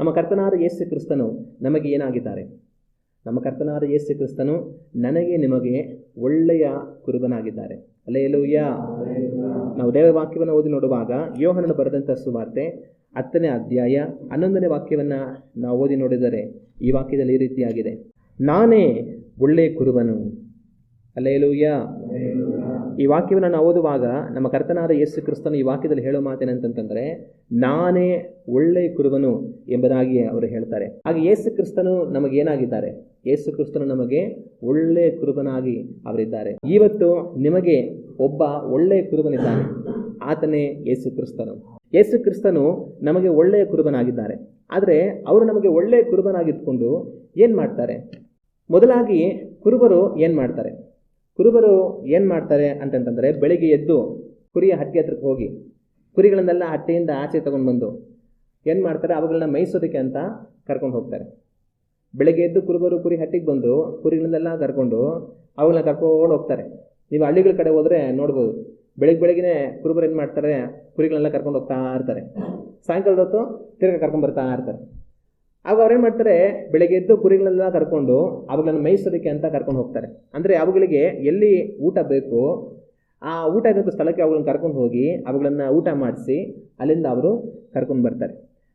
ನಮ್ಮ ಕರ್ತನಾದ ಯೇಸು ಕ್ರಿಸ್ತನು ನಮಗೆ ಏನಾಗಿದ್ದಾರೆ? ನಮ್ಮ ಕರ್ತನಾದ ಯೇಸು ಕ್ರಿಸ್ತನು ನನಗೆ ನಿಮಗೆ ಒಳ್ಳೆಯ ಕುರುಬನಾಗಿದ್ದಾರೆ. ಅಲ್ಲೇಲೂಯ್ಯ ನಾವು ದೇವ ವಾಕ್ಯವನ್ನು ಓದಿ ನೋಡುವಾಗ ಯೋಹನನ್ನು ಬರೆದಂಥ ಸುವಾರ್ತೆ ಹತ್ತನೇ ಅಧ್ಯಾಯ ಹನ್ನೊಂದನೇ ವಾಕ್ಯವನ್ನು ನಾವು ಓದಿ ನೋಡಿದರೆ ಈ ವಾಕ್ಯದಲ್ಲಿ ಈ ರೀತಿಯಾಗಿದೆ. ನಾನೇ ಒಳ್ಳೆಯ ಕುರುಬನು. ಅಲ್ಲೇಲೂಯ್ಯ ಈ ವಾಕ್ಯವನ್ನು ನಾವು ಓದುವಾಗ ನಮ್ಮ ಕರ್ತನಾದ ಯೇಸು ಕ್ರಿಸ್ತನು ಈ ವಾಕ್ಯದಲ್ಲಿ ಹೇಳೋ ಮಾತೇನಂತಂತಂದರೆ ನಾನೇ ಒಳ್ಳೆಯ ಕುರುಬನು ಎಂಬುದಾಗಿ ಅವರು ಹೇಳ್ತಾರೆ. ಹಾಗೆ ಯೇಸು ಕ್ರಿಸ್ತನು ನಮಗೆ ಏನಾಗಿದ್ದಾರೆ? ಯೇಸು ಕ್ರಿಸ್ತನು ನಮಗೆ ಒಳ್ಳೆಯ ಕುರುಬನಾಗಿ ಅವರಿದ್ದಾರೆ. ಇವತ್ತು ನಿಮಗೆ ಒಬ್ಬ ಒಳ್ಳೆಯ ಕುರುಬನಿದ್ದಾನೆ, ಆತನೇ ಯೇಸು ಕ್ರಿಸ್ತನು. ಯೇಸು ಕ್ರಿಸ್ತನು ನಮಗೆ ಒಳ್ಳೆಯ ಕುರುಬನಾಗಿದ್ದಾರೆ. ಆದರೆ ಅವರು ನಮಗೆ ಒಳ್ಳೆಯ ಕುರುಬನಾಗಿದ್ದುಕೊಂಡು ಏನು ಮಾಡ್ತಾರೆ? ಮೊದಲಾಗಿ ಕುರುಬರು ಏನು ಮಾಡ್ತಾರೆ? ಕುರುಬರು ಏನು ಮಾಡ್ತಾರೆ ಅಂತಂತಂದರೆ ಬೆಳಿಗ್ಗೆ ಎದ್ದು ಕುರಿಯ ಹಟ್ಟಿ ಹತ್ರಕ್ಕೆ ಹೋಗಿ ಕುರಿಗಳನ್ನೆಲ್ಲ ಹಟ್ಟಿಯಿಂದ ಆಚೆ ತಗೊಂಡು ಬಂದು ಏನು ಮಾಡ್ತಾರೆ? ಅವುಗಳನ್ನ ಮೇಯಿಸೋದಕ್ಕೆ ಅಂತ ಕರ್ಕೊಂಡು ಹೋಗ್ತಾರೆ. ಬೆಳಗ್ಗೆ ಎದ್ದು ಕುರುಬರು ಕುರಿ ಹಟ್ಟಿಗೆ ಬಂದು ಕುರಿಗಳನ್ನೆಲ್ಲ ಕರ್ಕೊಂಡು ಅವುಗಳನ್ನ ಕರ್ಕೊಂಡು ಹೋಗ್ತಾರೆ. ನೀವು ಹಳ್ಳಿಗಳ ಕಡೆ ಹೋದರೆ ನೋಡ್ಬೋದು. ಬೆಳಗ್ಗೆ ಬೆಳಗ್ಗೆನೇ ಕುರುಬರು ಏನು ಮಾಡ್ತಾರೆ? ಕುರಿಗಳನ್ನೆಲ್ಲ ಕರ್ಕೊಂಡು ಹೋಗ್ತಾ ಇರ್ತಾರೆ. ಸಾಯಂಕಾಲದ ಹೊತ್ತು ತಿರ್ಗಿ ಕರ್ಕೊಂಡು ಬರ್ತಾ ಇರ್ತಾರೆ. ಆಗ ಅವ್ರೇನು ಮಾಡ್ತಾರೆ? ಬೆಳಗ್ಗೆ ಎದ್ದು ಕುರಿಗಳನ್ನೆಲ್ಲ ಕರ್ಕೊಂಡು ಅವುಗಳನ್ನು ಮೇಯಿಸೋದಕ್ಕೆ ಅಂತ ಕರ್ಕೊಂಡು ಹೋಗ್ತಾರೆ. ಅಂದರೆ ಅವುಗಳಿಗೆ ಎಲ್ಲಿ ಊಟ ಬೇಕು, ಆ ಊಟ ಇದ್ದಂಥ ಸ್ಥಳಕ್ಕೆ ಅವುಗಳನ್ನು ಕರ್ಕೊಂಡು ಹೋಗಿ ಅವುಗಳನ್ನು ಊಟ ಮಾಡಿಸಿ ಅಲ್ಲಿಂದ ಅವರು ಕರ್ಕೊಂಡು ಬರ್ತಾರೆ.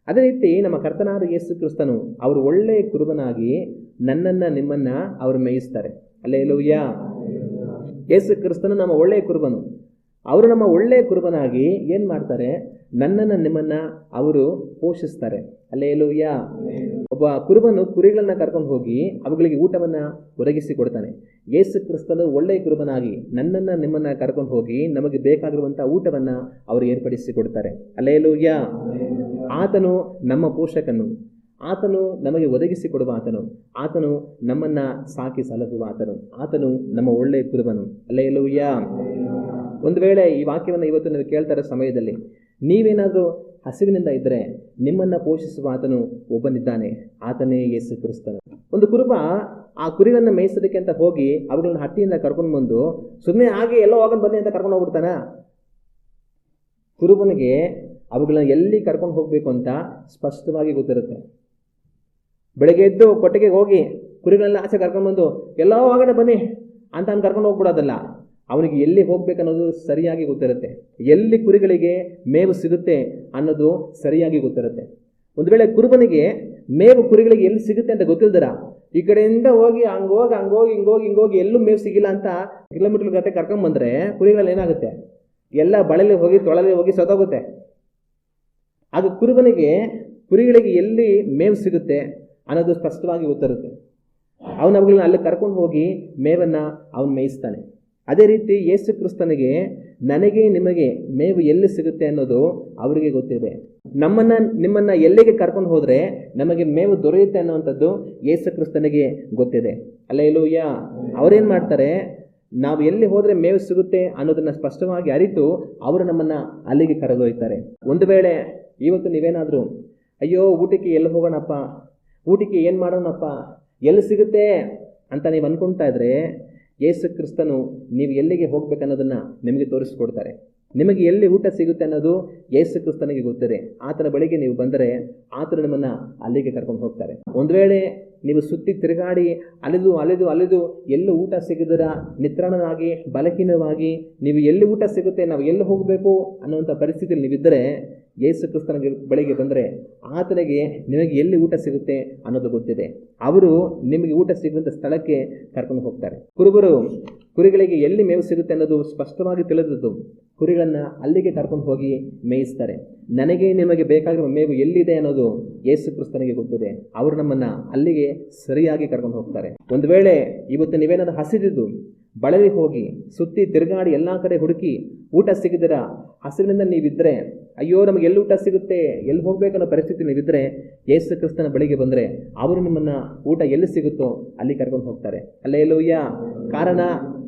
ಅದೇ ರೀತಿ ನಮ್ಮ ಕರ್ತನಾದ ಯೇಸು ಕ್ರಿಸ್ತನು ಅವರು ಒಳ್ಳೆಯ ಕುರುಬನಾಗಿ ನನ್ನನ್ನು ನಿಮ್ಮನ್ನು ಅವರು ಮೇಯಿಸ್ತಾರೆ. ಅಲ್ಲೇ ಇಲ್ಲವಯ್ಯ ಯೇಸು ಕ್ರಿಸ್ತನು ನಮ್ಮ ಒಳ್ಳೆಯ ಕುರುಬನು. ಅವರು ನಮ್ಮ ಒಳ್ಳೆಯ ಕುರುಬನಾಗಿ ಏನು ಮಾಡ್ತಾರೆ? ನನ್ನನ್ನು ನಿಮ್ಮನ್ನು ಅವರು ಪೋಷಿಸ್ತಾರೆ. ಅಲ್ಲೇ ಲೂಯ್ಯ ಒಬ್ಬ ಕುರುಬನು ಕುರಿಗಳನ್ನು ಕರ್ಕೊಂಡು ಹೋಗಿ ಅವುಗಳಿಗೆ ಊಟವನ್ನು ಒದಗಿಸಿ ಕೊಡ್ತಾನೆ. ಯೇಸು ಕ್ರಿಸ್ತನು ಒಳ್ಳೆಯ ಕುರುಬನಾಗಿ ನನ್ನನ್ನು ನಿಮ್ಮನ್ನು ಕರ್ಕೊಂಡು ಹೋಗಿ ನಮಗೆ ಬೇಕಾಗಿರುವಂಥ ಊಟವನ್ನು ಅವರು ಏರ್ಪಡಿಸಿ ಕೊಡ್ತಾರೆ. ಅಲ್ಲೇ ಲೂಯ್ಯ ಆತನು ನಮ್ಮ ಪೋಷಕನು. ಆತನು ನಮಗೆ ಒದಗಿಸಿ ಕೊಡುವ ಆತನು. ಆತನು ನಮ್ಮನ್ನು ಸಾಕಿ ಸಲಹುವ ಆತನು. ಆತನು ನಮ್ಮ ಒಳ್ಳೆಯ ಕುರುಬನು. ಅಲ್ಲೇ ಲೂಯ್ಯ ಒಂದು ವೇಳೆ ಈ ವಾಕ್ಯವನ್ನು ಇವತ್ತು ನೀವು ಕೇಳ್ತಾರೆ ಸಮಯದಲ್ಲಿ ನೀವೇನಾದರೂ ಹಸಿವಿನಿಂದ ಇದ್ದರೆ ನಿಮ್ಮನ್ನು ಪೋಷಿಸುವ ಆತನು ಒಬ್ಬನಿದ್ದಾನೆ, ಆತನೇ ಯೇಸು ಕ್ರಿಸ್ತನು. ಒಂದು ಕುರುಬ ಆ ಕುರಿಗಳನ್ನು ಮೇಯಿಸೋದಕ್ಕೆ ಅಂತ ಹೋಗಿ ಅವುಗಳನ್ನ ಹಟ್ಟಿಯಿಂದ ಕರ್ಕೊಂಡು ಬಂದು ಸುಮ್ಮನೆ ಹಾಗೆ ಎಲ್ಲೋ ಹೋಗೋಣ ಬನ್ನಿ ಅಂತ ಕರ್ಕೊಂಡು ಹೋಗ್ಬಿಡ್ತಾನ? ಕುರುಬನಿಗೆ ಅವುಗಳನ್ನ ಎಲ್ಲಿ ಕರ್ಕೊಂಡು ಹೋಗಬೇಕು ಅಂತ ಸ್ಪಷ್ಟವಾಗಿ ಗೊತ್ತಿರುತ್ತೆ. ಬೆಳಗ್ಗೆ ಎದ್ದು ಕೊಟ್ಟಿಗೆಗೆ ಹೋಗಿ ಕುರಿಗಳನ್ನ ಆಚೆ ಕರ್ಕೊಂಡು ಬಂದು, ಎಲ್ಲೋ ಹೋಗೋಣ ಬನ್ನಿ ಅಂತ ಕರ್ಕೊಂಡು ಹೋಗ್ಬಿಡೋದಲ್ಲ. ಅವನಿಗೆ ಎಲ್ಲಿ ಹೋಗ್ಬೇಕನ್ನೋದು ಸರಿಯಾಗಿ ಗೊತ್ತಿರುತ್ತೆ. ಎಲ್ಲಿ ಕುರಿಗಳಿಗೆ ಮೇವು ಸಿಗುತ್ತೆ ಅನ್ನೋದು ಸರಿಯಾಗಿ ಗೊತ್ತಿರುತ್ತೆ. ಒಂದು ವೇಳೆ ಕುರುಬನಿಗೆ ಮೇವು ಕುರಿಗಳಿಗೆ ಎಲ್ಲಿ ಸಿಗುತ್ತೆ ಅಂತ ಗೊತ್ತಿಲ್ದರ, ಈ ಕಡೆಯಿಂದ ಹೋಗಿ ಹಂಗೋಗಿ ಹಂಗೋಗಿ ಹಿಂಗೋಗಿ ಹಿಂಗೋಗಿ ಎಲ್ಲೂ ಮೇವು ಸಿಗಿಲ್ಲ ಅಂತ ಕಿಲೋಮೀಟರ್ ಗಟ್ಟೆ ಕರ್ಕೊಂಬಂದ್ರೆ ಕುರಿಗಳಲ್ಲಿ ಏನಾಗುತ್ತೆ? ಎಲ್ಲ ಬಳಲಿ ಹೋಗಿ ತೊಳಲಿ ಹೋಗಿ ಸತ್ತೋಗುತ್ತೆ. ಆಗ ಕುರುಬನಿಗೆ ಕುರಿಗಳಿಗೆ ಎಲ್ಲಿ ಮೇವು ಸಿಗುತ್ತೆ ಅನ್ನೋದು ಸ್ಪಷ್ಟವಾಗಿ ಗೊತ್ತಿರುತ್ತೆ. ಅವನು ಅವುಗಳನ್ನ ಅಲ್ಲಿ ಕರ್ಕೊಂಡು ಹೋಗಿ ಮೇವನ್ನು ಅವನು ಮೇಯಿಸ್ತಾನೆ. ಅದೇ ರೀತಿ ಯೇಸು ಕ್ರಿಸ್ತನಿಗೆ ನನಗೆ ನಿಮಗೆ ಮೇವು ಎಲ್ಲಿ ಸಿಗುತ್ತೆ ಅನ್ನೋದು ಅವರಿಗೆ ಗೊತ್ತಿದೆ. ನಮ್ಮನ್ನು, ನಿಮ್ಮನ್ನು ಎಲ್ಲಿಗೆ ಕರ್ಕೊಂಡು ಹೋದರೆ ನಮಗೆ ಮೇವು ದೊರೆಯುತ್ತೆ ಅನ್ನುವಂಥದ್ದು ಯೇಸು ಕ್ರಿಸ್ತನಿಗೆ ಗೊತ್ತಿದೆ. ಅಲ್ಲೇ ಇಲ್ಲೂಯ್ಯ ಅವರೇನು ಮಾಡ್ತಾರೆ? ನಾವು ಎಲ್ಲಿ ಹೋದರೆ ಮೇವು ಸಿಗುತ್ತೆ ಅನ್ನೋದನ್ನು ಸ್ಪಷ್ಟವಾಗಿ ಅರಿತು ಅವರು ನಮ್ಮನ್ನು ಅಲ್ಲಿಗೆ ಕರೆದೊಯ್ತಾರೆ. ಒಂದು ವೇಳೆ ಇವತ್ತು ನೀವೇನಾದರೂ, ಅಯ್ಯೋ, ಊಟಕ್ಕೆ ಎಲ್ಲಿ ಹೋಗೋಣಪ್ಪ? ಊಟಕ್ಕೆ ಏನು ಮಾಡೋಣಪ್ಪ? ಎಲ್ಲಿ ಸಿಗುತ್ತೆ? ಅಂತ ನೀವು ಅಂದ್ಕೊಳ್ತಾ ಇದ್ರೆ ಯೇಸು ಕ್ರಿಸ್ತನು ನೀವು ಎಲ್ಲಿಗೆ ಹೋಗ್ಬೇಕನ್ನೋದನ್ನು ನಿಮಗೆ ತೋರಿಸ್ಕೊಡ್ತಾರೆ. ನಿಮಗೆ ಎಲ್ಲಿ ಊಟ ಸಿಗುತ್ತೆ ಅನ್ನೋದು ಯೇಸು ಕ್ರಿಸ್ತನಿಗೆ ಗೊತ್ತಿದೆ. ಆತನ ಬಳಿಗೆ ನೀವು ಬಂದರೆ ಆತನ ನಿಮ್ಮನ್ನು ಅಲ್ಲಿಗೆ ಕರ್ಕೊಂಡು ಹೋಗ್ತಾರೆ. ಒಂದು ವೇಳೆ ನೀವು ಸುತ್ತಿ ತಿರುಗಾಡಿ ಅಲೆದು ಅಲೆದು ಅಲೆದು ಎಲ್ಲೂ ಊಟ ಸಿಗದಿರ ನಿತ್ರಾಣನಾಗಿ, ಬಲಹೀನವಾಗಿ ನೀವು ಎಲ್ಲಿ ಊಟ ಸಿಗುತ್ತೆ, ನಾವು ಎಲ್ಲಿ ಹೋಗಬೇಕು ಅನ್ನುವಂಥ ಪರಿಸ್ಥಿತಿಯಲ್ಲಿ ನೀವಿದ್ದರೆ ಯೇಸು ಕ್ರಿಸ್ತನ ಬಳಿಗೆ ಬಂದರೆ ಆತನಿಗೆ ನಿಮಗೆ ಎಲ್ಲಿ ಊಟ ಸಿಗುತ್ತೆ ಅನ್ನೋದು ಗೊತ್ತಿದೆ. ಅವರು ನಿಮಗೆ ಊಟ ಸಿಗುವಂಥ ಸ್ಥಳಕ್ಕೆ ಕರ್ಕೊಂಡು ಹೋಗ್ತಾರೆ. ಕುರುಬರು ಕುರಿಗಳಿಗೆ ಎಲ್ಲಿ ಮೇವು ಸಿಗುತ್ತೆ ಅನ್ನೋದು ಸ್ಪಷ್ಟವಾಗಿ ತಿಳಿದದ್ದು ಕುರಿಗಳನ್ನು ಅಲ್ಲಿಗೆ ಕರ್ಕೊಂಡು ಹೋಗಿ ಮೇಯಿಸ್ತಾರೆ. ನನಗೆ ನಿಮಗೆ ಬೇಕಾಗಿರುವ ಮೇವು ಎಲ್ಲಿದೆ ಅನ್ನೋದು ಯೇಸು ಕ್ರಿಸ್ತನಿಗೆ ಗೊತ್ತಿದೆ. ಅವರು ನಮ್ಮನ್ನು ಅಲ್ಲಿಗೆ ಸರಿಯಾಗಿ ಕರ್ಕೊಂಡು ಹೋಗ್ತಾರೆ. ಒಂದು ವೇಳೆ ಇವತ್ತು ನೀವೇನಾದ್ರು ಹಸಿದಿದ್ದು ಬಳಲಿ ಹೋಗಿ, ಸುತ್ತಿ, ತಿರುಗಾಡಿ ಎಲ್ಲ ಕಡೆ ಹುಡುಕಿ ಊಟ ಸಿಗದಿರ? ಹಸಿರಿನಿಂದ ನೀವಿದ್ದರೆ ಅಯ್ಯೋ, ನಮಗೆ ಎಲ್ಲಿ ಊಟ ಸಿಗುತ್ತೆ? ಎಲ್ಲಿ ಹೋಗ್ಬೇಕನ್ನೋ ಪರಿಸ್ಥಿತಿ ನೀವಿದ್ದರೆ ಯೇಸು ಕ್ರಿಸ್ತನ ಬಳಿಗೆ ಬಂದರೆ ಅವರು ನಿಮ್ಮನ್ನು ಊಟ ಎಲ್ಲಿ ಸಿಗುತ್ತೋ ಅಲ್ಲಿ ಕರ್ಕೊಂಡು ಹೋಗ್ತಾರೆ. ಅಲ್ಲೇ ಎಲ್ಲೋಯ್ಯ ಕಾರಣ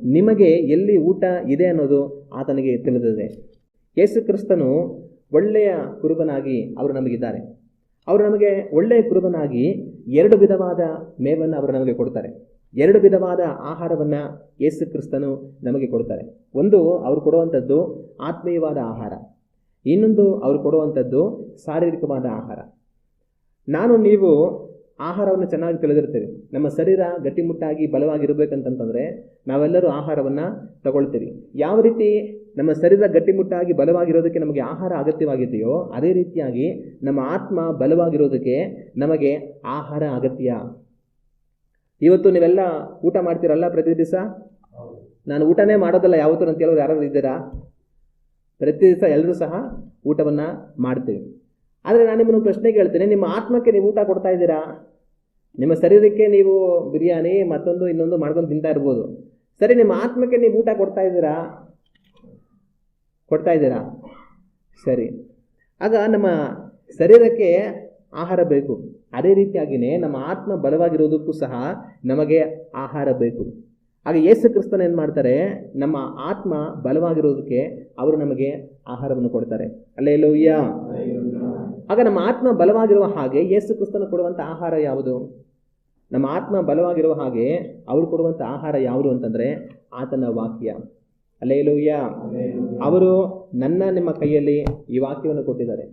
ನಿಮಗೆ ಎಲ್ಲಿ ಊಟ ಇದೆ ಅನ್ನೋದು ಆತನಿಗೆ ತಿಳಿದಿದೆ. ಯೇಸು ಕ್ರಿಸ್ತನು ಒಳ್ಳೆಯ ಕುರುಬನಾಗಿ ಅವರು ನಮಗಿದ್ದಾರೆ. ಅವರು ನಮಗೆ ಒಳ್ಳೆಯ ಕುರುಬನಾಗಿ ಎರಡು ವಿಧವಾದ ಮೇವನ್ನು ಅವರು ನಮಗೆ ಕೊಡ್ತಾರೆ. ಎರಡು ವಿಧವಾದ ಆಹಾರವನ್ನು ಯೇಸು ಕ್ರಿಸ್ತನು ನಮಗೆ ಕೊಡ್ತಾರೆ. ಒಂದು ಅವರು ಕೊಡುವಂಥದ್ದು ಆತ್ಮೀಯವಾದ ಆಹಾರ. ಇನ್ನೊಂದು ಅವರು ಕೊಡುವಂಥದ್ದು ಶಾರೀರಿಕವಾದ ಆಹಾರ. ನಾನು ನೀವು ಆಹಾರವನ್ನು ಚೆನ್ನಾಗಿ ತಿಳಿದಿರ್ತೀವಿ ನಮ್ಮ ಶರೀರ ಗಟ್ಟಿಮುಟ್ಟಾಗಿ ಬಲವಾಗಿರಬೇಕಂತಂತಂದರೆ ನಾವೆಲ್ಲರೂ ಆಹಾರವನ್ನು ತಗೊಳ್ತೀವಿ. ಯಾವ ರೀತಿ ನಮ್ಮ ಶರೀರ ಗಟ್ಟಿಮುಟ್ಟಾಗಿ ಬಲವಾಗಿರೋದಕ್ಕೆ ನಮಗೆ ಆಹಾರ ಅಗತ್ಯವಾಗಿದೆಯೋ ಅದೇ ರೀತಿಯಾಗಿ ನಮ್ಮ ಆತ್ಮ ಬಲವಾಗಿರೋದಕ್ಕೆ ನಮಗೆ ಆಹಾರ ಅಗತ್ಯ. ಇವತ್ತು ನೀವೆಲ್ಲ ಊಟ ಮಾಡ್ತೀರಲ್ಲ ಪ್ರತಿ ದಿವಸ? ನಾನು ಊಟನೇ ಮಾಡೋದಲ್ಲ, ಯಾವತ್ತೂ ಅಂತ ಹೇಳೋರು ಯಾರಾದ್ರು ಇದ್ದೀರಾ? ಪ್ರತಿ ದಿವಸ ಎಲ್ಲರೂ ಸಹ ಊಟವನ್ನು ಮಾಡ್ತೀವಿ. ಆದರೆ ನಾನು ನಿಮ್ಮನ್ನು ಪ್ರಶ್ನೆ ಕೇಳ್ತೇನೆ, ನಿಮ್ಮ ಆತ್ಮಕ್ಕೆ ನೀವು ಊಟ ಕೊಡ್ತಾ ಇದ್ದೀರಾ? ನಿಮ್ಮ ಶರೀರಕ್ಕೆ ನೀವು ಬಿರಿಯಾನಿ ಮತ್ತೊಂದು ಇನ್ನೊಂದು ಮಾಡ್ಕೊಂಡು ತಿಂತಾ ಇರ್ಬೋದು. ಸರಿ, ನಿಮ್ಮ ಆತ್ಮಕ್ಕೆ ನೀವು ಊಟ ಕೊಡ್ತಾ ಇದ್ದೀರಾ? ಕೊಡ್ತಾ ಇದ್ದೀರಾ? ಸರಿ. ಆಗ ನಮ್ಮ ಶರೀರಕ್ಕೆ ಆಹಾರ ಬೇಕು. ಅದೇ ರೀತಿಯಾಗಿಯೇ ನಮ್ಮ ಆತ್ಮ ಬಲವಾಗಿರೋದಕ್ಕೂ ಸಹ ನಮಗೆ ಆಹಾರ ಬೇಕು. ಆಗ ಯೇಸು ಕ್ರಿಸ್ತನ ಏನು ಮಾಡ್ತಾರೆ? ನಮ್ಮ ಆತ್ಮ ಬಲವಾಗಿರೋದಕ್ಕೆ ಅವರು ನಮಗೆ ಆಹಾರವನ್ನು ಕೊಡ್ತಾರೆ. ಅಲ್ಲೇ ಲೋಯ್ಯ ಆಗ ನಮ್ಮ ಆತ್ಮ ಬಲವಾಗಿರುವ ಹಾಗೆ ಯೇಸು ಕ್ರಿಸ್ತನ ಕೊಡುವಂಥ ಆಹಾರ ಯಾವುದು? ನಮ್ಮ ಆತ್ಮ ಬಲವಾಗಿರುವ ಹಾಗೆ ಅವರು ಕೊಡುವಂಥ ಆಹಾರ ಯಾವುದು ಅಂತಂದರೆ ಆತನ ವಾಕ್ಯ. ಅಲ್ಲೇ ಲೋಯ್ಯ ಅವರು ನನ್ನ ನಿಮ್ಮ ಕೈಯಲ್ಲಿ ಈ ವಾಕ್ಯವನ್ನು ಕೊಟ್ಟಿದ್ದಾರೆ.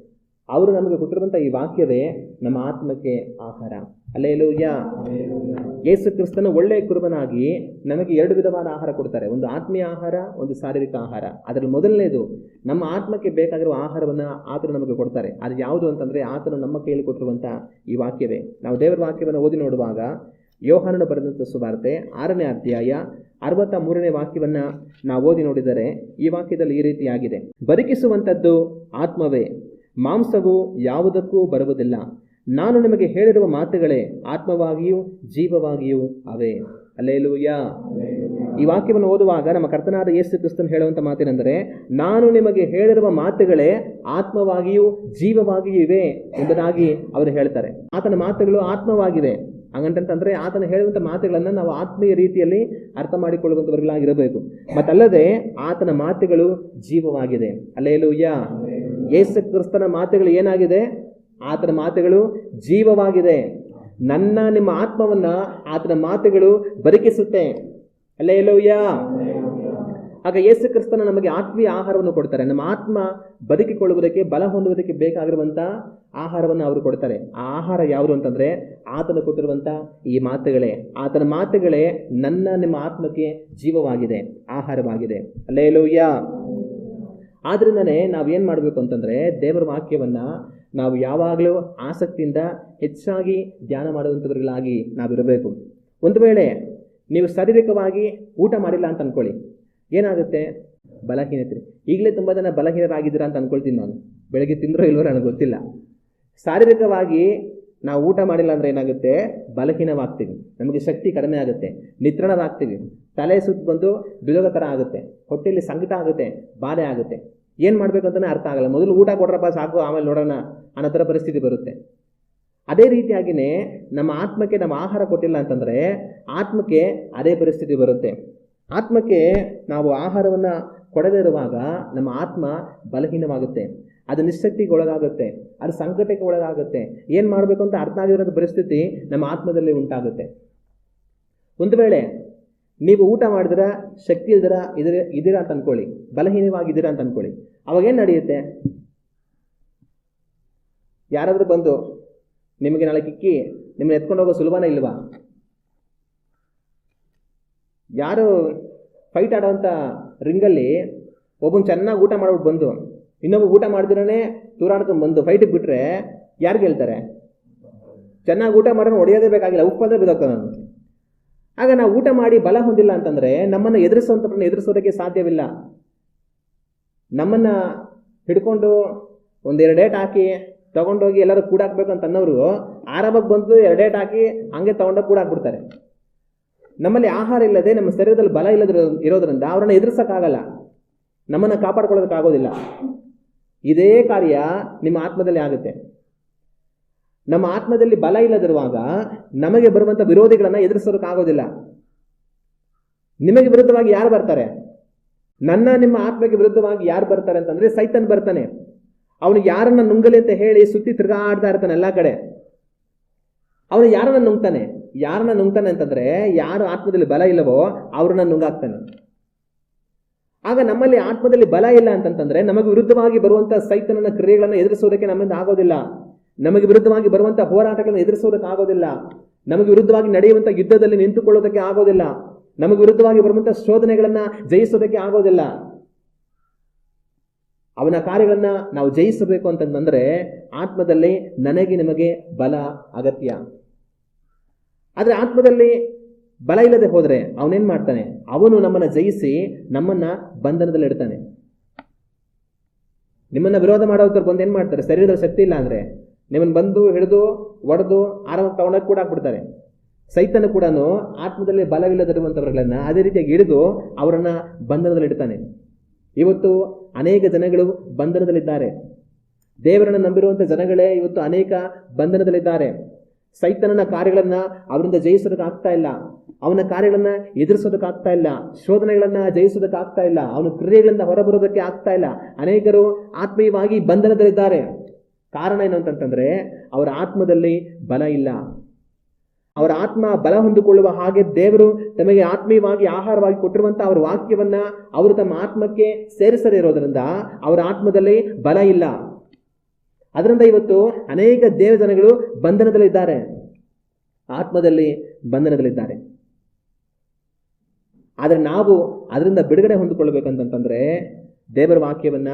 ಅವರು ನಮಗೆ ಕೊಟ್ಟಿರುವಂಥ ಈ ವಾಕ್ಯವೇ ನಮ್ಮ ಆತ್ಮಕ್ಕೆ ಆಹಾರ. ಅಲ್ಲೇ ಯಾ ಯೇಸು ಕ್ರಿಸ್ತನ ಒಳ್ಳೆಯ ಕುರುಬನಾಗಿ ನಮಗೆ ಎರಡು ವಿಧವಾದ ಆಹಾರ ಕೊಡ್ತಾರೆ. ಒಂದು ಆತ್ಮೀಯ ಆಹಾರ, ಒಂದು ಶಾರೀರಿಕ ಆಹಾರ. ಅದರಲ್ಲಿ ಮೊದಲನೇದು, ನಮ್ಮ ಆತ್ಮಕ್ಕೆ ಬೇಕಾಗಿರುವ ಆಹಾರವನ್ನು ಆತನು ನಮಗೆ ಕೊಡ್ತಾರೆ. ಅದು ಯಾವುದು ಅಂತಂದರೆ ಆತನು ನಮ್ಮ ಕೈಯಲ್ಲಿ ಕೊಟ್ಟಿರುವಂಥ ಈ ವಾಕ್ಯವೇ. ನಾವು ದೇವರ ವಾಕ್ಯವನ್ನು ಓದಿ ನೋಡುವಾಗ ಯೋಹಾನನ ಬರೆದಂಥ ಸುವಾರ್ತೆ ಆರನೇ ಅಧ್ಯಾಯ ಅರವತ್ತ ಮೂರನೇ ವಾಕ್ಯವನ್ನು ನಾವು ಓದಿ ನೋಡಿದರೆ ಈ ವಾಕ್ಯದಲ್ಲಿ ಈ ರೀತಿಯಾಗಿದೆ. ಬದುಕಿಸುವಂಥದ್ದು ಆತ್ಮವೇ, ಮಾಂಸವು ಯಾವುದಕ್ಕೂ ಬರುವುದಿಲ್ಲ. ನಾನು ನಿಮಗೆ ಹೇಳಿರುವ ಮಾತುಗಳೇ ಆತ್ಮವಾಗಿಯೂ ಜೀವವಾಗಿಯೂ ಅವೇ. ಅಲ್ಲೇ ಈ ವಾಕ್ಯವನ್ನು ಓದುವಾಗ ನಮ್ಮ ಕರ್ತನಾದ ಯೇಸು ಕ್ರಿಸ್ತನ್ ಹೇಳುವಂಥ ಮಾತೇನೆಂದರೆ ನಾನು ನಿಮಗೆ ಹೇಳಿರುವ ಮಾತುಗಳೇ ಆತ್ಮವಾಗಿಯೂ ಜೀವವಾಗಿಯೂ ಇವೆ ಎಂಬುದಾಗಿ ಅವರು ಹೇಳ್ತಾರೆ. ಆತನ ಮಾತುಗಳು ಆತ್ಮವಾಗಿದೆ ಹಂಗಂತಂದರೆ ಆತನ ಹೇಳುವಂಥ ಮಾತುಗಳನ್ನು ನಾವು ಆತ್ಮೀಯ ರೀತಿಯಲ್ಲಿ ಅರ್ಥ ಮಾಡಿಕೊಳ್ಳುವಂಥವರುಗಳಾಗಿರಬೇಕು ಮತ್ತಲ್ಲದೆ ಆತನ ಮಾತುಗಳು ಜೀವವಾಗಿದೆ. ಅಲ್ಲೇ ಲೂಯ್ಯ ಯೇಸು ಕ್ರಿಸ್ತನ ಮಾತುಗಳು ಏನಾಗಿದೆ? ಆತನ ಮಾತುಗಳು ಜೀವವಾಗಿದೆ. ನನ್ನ ನಿಮ್ಮ ಆತ್ಮವನ್ನು ಆತನ ಮಾತುಗಳು ಬದುಕಿಸುತ್ತೆ. ಅಲ್ಲೇ ಎಲ್ಲೋಯ್ಯ ಆಗ ಯೇಸು ಕ್ರಿಸ್ತನ ನಮಗೆ ಆತ್ಮೀಯ ಆಹಾರವನ್ನು ಕೊಡ್ತಾರೆ. ನಮ್ಮ ಆತ್ಮ ಬದುಕಿಕೊಳ್ಳುವುದಕ್ಕೆ, ಬಲ ಹೊಂದುವುದಕ್ಕೆ ಬೇಕಾಗಿರುವಂಥ ಆಹಾರವನ್ನು ಅವರು ಕೊಡ್ತಾರೆ. ಆ ಆಹಾರ ಯಾವುದು ಅಂತಂದರೆ ಆತನು ಕೊಟ್ಟಿರುವಂಥ ಈ ಮಾತುಗಳೇ. ಆತನ ಮಾತುಗಳೇ ನನ್ನ ನಿಮ್ಮ ಆತ್ಮಕ್ಕೆ ಜೀವವಾಗಿದೆ, ಆಹಾರವಾಗಿದೆ. ಅಲ್ಲೇ ಲೋಯ್ಯ ನಾವು ನಾವೇನು ಮಾಡಬೇಕು ಅಂತಂದರೆ ದೇವರ ವಾಕ್ಯವನ್ನು ನಾವು ಯಾವಾಗಲೂ ಆಸಕ್ತಿಯಿಂದ ಹೆಚ್ಚಾಗಿ ಧ್ಯಾನ ಮಾಡುವಂಥದ್ರಲ್ಲಾಗಿ ನಾವಿರಬೇಕು. ಒಂದು ವೇಳೆ ನೀವು ಶಾರೀರಿಕವಾಗಿ ಊಟ ಮಾಡಿಲ್ಲ ಅಂತ ಅಂದ್ಕೊಳ್ಳಿ ಏನಾಗುತ್ತೆ? ಬಲಹೀನತೆ. ಈಗಲೇ ತುಂಬ ಜನ ಬಲಹೀನರಾಗಿದ್ದೀರಾ ಅಂತ ಅಂದ್ಕೊಳ್ತೀನಿ ನಾನು. ಬೆಳಗ್ಗೆ ತಿಂದ್ರೋ ಇಲ್ವೋ ನನಗೆ ಗೊತ್ತಿಲ್ಲ. ಶಾರೀರಿಕವಾಗಿ ನಾವು ಊಟ ಮಾಡಿಲ್ಲ ಅಂದರೆ ಏನಾಗುತ್ತೆ? ಬಲಹೀನವಾಗ್ತೀವಿ. ನಮಗೆ ಶಕ್ತಿ ಕಡಿಮೆ ಆಗುತ್ತೆ. ನಿತ್ರಣರಾಗ್ತೀವಿ. ತಲೆ ಸುತ್ತ ಬಂದು ಬಿಲೋಗ ಥರ ಆಗುತ್ತೆ. ಹೊಟ್ಟೆಯಲ್ಲಿ ಸಂಕಟ ಆಗುತ್ತೆ. ಬಾಧೆ ಆಗುತ್ತೆ. ಏನು ಮಾಡಬೇಕಂತಲೇ ಅರ್ಥ ಆಗಲ್ಲ. ಮೊದಲು ಊಟ ಕೊಡ್ರಪ್ಪ ಸಾಕು, ಆಮೇಲೆ ನೋಡೋಣ ಅನ್ನೋ ಪರಿಸ್ಥಿತಿ ಬರುತ್ತೆ. ಅದೇ ರೀತಿಯಾಗಿಯೇ ನಮ್ಮ ಆತ್ಮಕ್ಕೆ ನಮ್ಮ ಆಹಾರ ಕೊಟ್ಟಿಲ್ಲ ಅಂತಂದರೆ ಆತ್ಮಕ್ಕೆ ಅದೇ ಪರಿಸ್ಥಿತಿ ಬರುತ್ತೆ. ಆತ್ಮಕ್ಕೆ ನಾವು ಆಹಾರವನ್ನು ಕೊಡದೇ ಇರುವಾಗ ನಮ್ಮ ಆತ್ಮ ಬಲಹೀನವಾಗುತ್ತೆ. ಅದು ನಿಶಕ್ತಿಗೆ ಒಳಗಾಗುತ್ತೆ ಅದು ಸಂಕಟಕ್ಕೆ ಒಳಗಾಗುತ್ತೆ. ಏನು ಮಾಡಬೇಕು ಅಂತ ಅರ್ಥ ಆಗಿರೋದು ಪರಿಸ್ಥಿತಿ ನಮ್ಮ ಆತ್ಮದಲ್ಲಿ ಉಂಟಾಗುತ್ತೆ. ಒಂದು ವೇಳೆ ನೀವು ಊಟ ಮಾಡಿದ್ರೆ ಶಕ್ತಿ ಇಲ್ದಿರ ಇದ್ರೆ ಇದ್ದೀರಾ ಅಂತ ಅನ್ಕೊಳ್ಳಿ. ಬಲಹೀನವಾಗಿದ್ದೀರಾ ಅಂತ ಅನ್ಕೊಳ್ಳಿ. ಅವಾಗ ಏನು ನಡೆಯುತ್ತೆ? ಯಾರಾದರೂ ಬಂದು ನಿಮಗೆ ನಾಳೆ ಕಿಕ್ಕಿ, ನಿಮ್ಮನ್ನ ಎತ್ಕೊಂಡು ಹೋಗೋ ಸುಲಭನೇ ಇಲ್ವಾ? ಯಾರು ಫೈಟ್ ಆಡೋವಂಥ ರಿಂಗಲ್ಲಿ ಒಬ್ಬನು ಚೆನ್ನಾಗಿ ಊಟ ಮಾಡ್ಬಿಟ್ಟು ಬಂದು, ಇನ್ನೊಬ್ಬ ಊಟ ಮಾಡಿದ್ರೇ ತೂರಾಡ್ಕೊಂಡು ಬಂದು ಫೈಟಿಗೆ ಬಿಟ್ಟರೆ ಯಾರು ಹೇಳ್ತಾರೆ ಚೆನ್ನಾಗಿ ಊಟ ಮಾಡೋಣ ಹೊಡೆಯೋದೇ ಬೇಕಾಗಿಲ್ಲ. ಉಪ್ಪಂದ್ರೆ ಬಿದ್ದೋಗ್ತಾನೆ ನಾನು ಆಗ ನಾವು ಊಟ ಮಾಡಿ ಬಲ ಹೊಂದಿಲ್ಲ ಅಂತಂದರೆ ನಮ್ಮನ್ನು ಎದುರಿಸುವಂಥವ್ರನ್ನ ಎದುರಿಸೋದಕ್ಕೆ ಸಾಧ್ಯವಿಲ್ಲ. ನಮ್ಮನ್ನು ಹಿಡ್ಕೊಂಡು ಒಂದು ಡೇಟ್ ಹಾಕಿ ತಗೊಂಡೋಗಿ ಎಲ್ಲರೂ ಕೂಡಾಕ್ಬೇಕು ಅಂತ ಅನ್ನೋರು ಆರಾಮಾಗಿ ಬಂದು ಎರಡೇಟ್ ಹಾಕಿ ಹಂಗೆ ತಗೊಂಡೋಗಿ ಕೂಡಾಕ್ಬಿಡ್ತಾರೆ. ನಮ್ಮಲ್ಲಿ ಆಹಾರ ಇಲ್ಲದೆ ನಮ್ಮ ಶರೀರದಲ್ಲಿ ಬಲ ಇಲ್ಲದ ಇರೋದ್ರಿಂದ ಅವ್ರನ್ನ ಎದುರಿಸೋಕ್ಕಾಗಲ್ಲ. ನಮ್ಮನ್ನು ಕಾಪಾಡ್ಕೊಳ್ಳೋದಕ್ಕಾಗೋದಿಲ್ಲ. ಇದೇ ಕಾರ್ಯ ನಿಮ್ಮ ಆತ್ಮದಲ್ಲಿ ಆಗುತ್ತೆ. ನಮ್ಮ ಆತ್ಮದಲ್ಲಿ ಬಲ ಇಲ್ಲದಿರುವಾಗ ನಮಗೆ ಬರುವಂಥ ವಿರೋಧಿಗಳನ್ನು ಎದುರಿಸೋದಕ್ಕಾಗೋದಿಲ್ಲ ನಿಮಗೆ ವಿರುದ್ಧವಾಗಿ ಯಾರು ಬರ್ತಾರೆ? ನನ್ನ ನಿಮ್ಮ ಆತ್ಮಕ್ಕೆ ವಿರುದ್ಧವಾಗಿ ಯಾರು ಬರ್ತಾರೆ ಅಂತಂದ್ರೆ ಸೈತನ್ ಬರ್ತಾನೆ. ಅವನು ಯಾರನ್ನ ನುಂಗಲಿ ಅಂತ ಹೇಳಿ ಸುತ್ತಿ ತಿರುಗಾಡ್ತಾ ಇರ್ತಾನೆ ಎಲ್ಲ ಕಡೆ. ಅವನು ಯಾರನ್ನ ನುಂಗ್ತಾನೆ? ಯಾರನ್ನ ನುಂಗ್ತಾನೆ ಅಂತಂದ್ರೆ ಯಾರು ಆತ್ಮದಲ್ಲಿ ಬಲ ಇಲ್ಲವೋ ಅವ್ರನ್ನ ನುಂಗಾಕ್ತಾನೆ. ಆಗ ನಮ್ಮಲ್ಲಿ ಆತ್ಮದಲ್ಲಿ ಬಲ ಇಲ್ಲ ಅಂತಂತಂದ್ರೆ ನಮಗೆ ವಿರುದ್ಧವಾಗಿ ಬರುವಂತಹ ಸೈತನನ ಕ್ರಿಯೆಗಳನ್ನು ಎದುರಿಸೋದಕ್ಕೆ ನಮ್ಮಿಂದ ಆಗೋದಿಲ್ಲ. ನಮಗೆ ವಿರುದ್ಧವಾಗಿ ಬರುವಂತ ಹೋರಾಟಗಳನ್ನು ಎದುರಿಸುವುದಕ್ಕಾಗೋದಿಲ್ಲ ನಮಗೆ ವಿರುದ್ಧವಾಗಿ ನಡೆಯುವಂಥ ಯುದ್ಧದಲ್ಲಿ ನಿಂತುಕೊಳ್ಳೋದಕ್ಕೆ ಆಗೋದಿಲ್ಲ. ನಮಗೆ ವಿರುದ್ಧವಾಗಿ ಬರುವಂಥ ಶೋಧನೆಗಳನ್ನ ಜಯಿಸೋದಕ್ಕೆ ಆಗೋದಿಲ್ಲ. ಅವನ ಕಾರ್ಯಗಳನ್ನ ನಾವು ಜಯಿಸಬೇಕು ಅಂತಂದ್ರೆ ಆತ್ಮದಲ್ಲಿ ನನಗೆ ನಿಮಗೆ ಬಲ ಅಗತ್ಯ. ಆದರೆ ಆತ್ಮದಲ್ಲಿ ಬಲ ಇಲ್ಲದೆ ಹೋದ್ರೆ ಅವನೇನ್ ಮಾಡ್ತಾನೆ? ಅವನು ನಮ್ಮನ್ನ ಜಯಿಸಿ ನಮ್ಮನ್ನ ಬಂಧನದಲ್ಲಿ ಇಡ್ತಾನೆ. ನಿಮ್ಮನ್ನ ವಿರೋಧ ಮಾಡೋದ್ರ ಬಂದು ಏನ್ ಮಾಡ್ತಾರೆ? ಶರೀರದ ಶಕ್ತಿ ಇಲ್ಲ ಅಂದ್ರೆ. ನಿಮ್ಮನ್ನ ಬಂದು ಹಿಡಿದು, ಒಡೆದು ಆರಾಮ ತಗೊಂಡೋಗಿ ಕೂಡ ಹಾಕ್ಬಿಡ್ತಾರೆ. ಸೈತನ ಕೂಡ ಆತ್ಮದಲ್ಲಿ ಬಲವಿಲ್ಲದಿರುವಂಥವ್ರಗಳನ್ನು ಅದೇ ರೀತಿಯಾಗಿ ಹಿಡಿದು ಅವರನ್ನು ಬಂಧನದಲ್ಲಿ ಇಡ್ತಾನೆ. ಇವತ್ತು ಅನೇಕ ಜನಗಳು ಬಂಧನದಲ್ಲಿದ್ದಾರೆ. ದೇವರನ್ನು ನಂಬಿರುವಂಥ ಜನಗಳೇ ಇವತ್ತು ಅನೇಕ ಬಂಧನದಲ್ಲಿದ್ದಾರೆ. ಸೈತನನ ಕಾರ್ಯಗಳನ್ನು ಅವರಿಂದ ಜಯಿಸೋದಕ್ಕಾಗ್ತಾ ಇಲ್ಲ. ಅವನ ಕಾರ್ಯಗಳನ್ನು ಎದುರಿಸೋದಕ್ಕಾಗ್ತಾ ಇಲ್ಲ. ಶೋಧನೆಗಳನ್ನು ಜಯಿಸೋದಕ್ಕಾಗ್ತಾ ಇಲ್ಲ. ಅವನ ಕ್ರಿಯೆಗಳಿಂದ ಹೊರಬರೋದಕ್ಕೆ ಆಗ್ತಾ ಇಲ್ಲ. ಅನೇಕರು ಆತ್ಮೀಯವಾಗಿ ಬಂಧನದಲ್ಲಿದ್ದಾರೆ. ಕಾರಣ ಏನು ಅಂತಂತಂದರೆ ಅವರ ಆತ್ಮದಲ್ಲಿ ಬಲ ಇಲ್ಲ. ಅವರ ಆತ್ಮ ಬಲ ಹೊಂದಿಕೊಳ್ಳುವ ಹಾಗೆ ದೇವರು ತಮಗೆ ಆತ್ಮೀಯವಾಗಿ ಆಹಾರವಾಗಿ ಕೊಟ್ಟಿರುವಂಥ ಅವರ ವಾಕ್ಯವನ್ನ ಅವರು ತಮ್ಮ ಆತ್ಮಕ್ಕೆ ಸೇರಿಸದೇ ಇರೋದರಿಂದ ಅವರ ಆತ್ಮದಲ್ಲಿ ಬಲ ಇಲ್ಲ. ಅದರಿಂದ ಇವತ್ತು ಅನೇಕ ದೇವಜನಗಳು ಬಂಧನದಲ್ಲಿದ್ದಾರೆ. ಆತ್ಮದಲ್ಲಿ ಬಂಧನದಲ್ಲಿದ್ದಾರೆ. ಆದರೆ ನಾವು ಅದರಿಂದ ಬಿಡುಗಡೆ ಹೊಂದಿಕೊಳ್ಬೇಕಂತಂತಂದರೆ ದೇವರ ವಾಕ್ಯವನ್ನ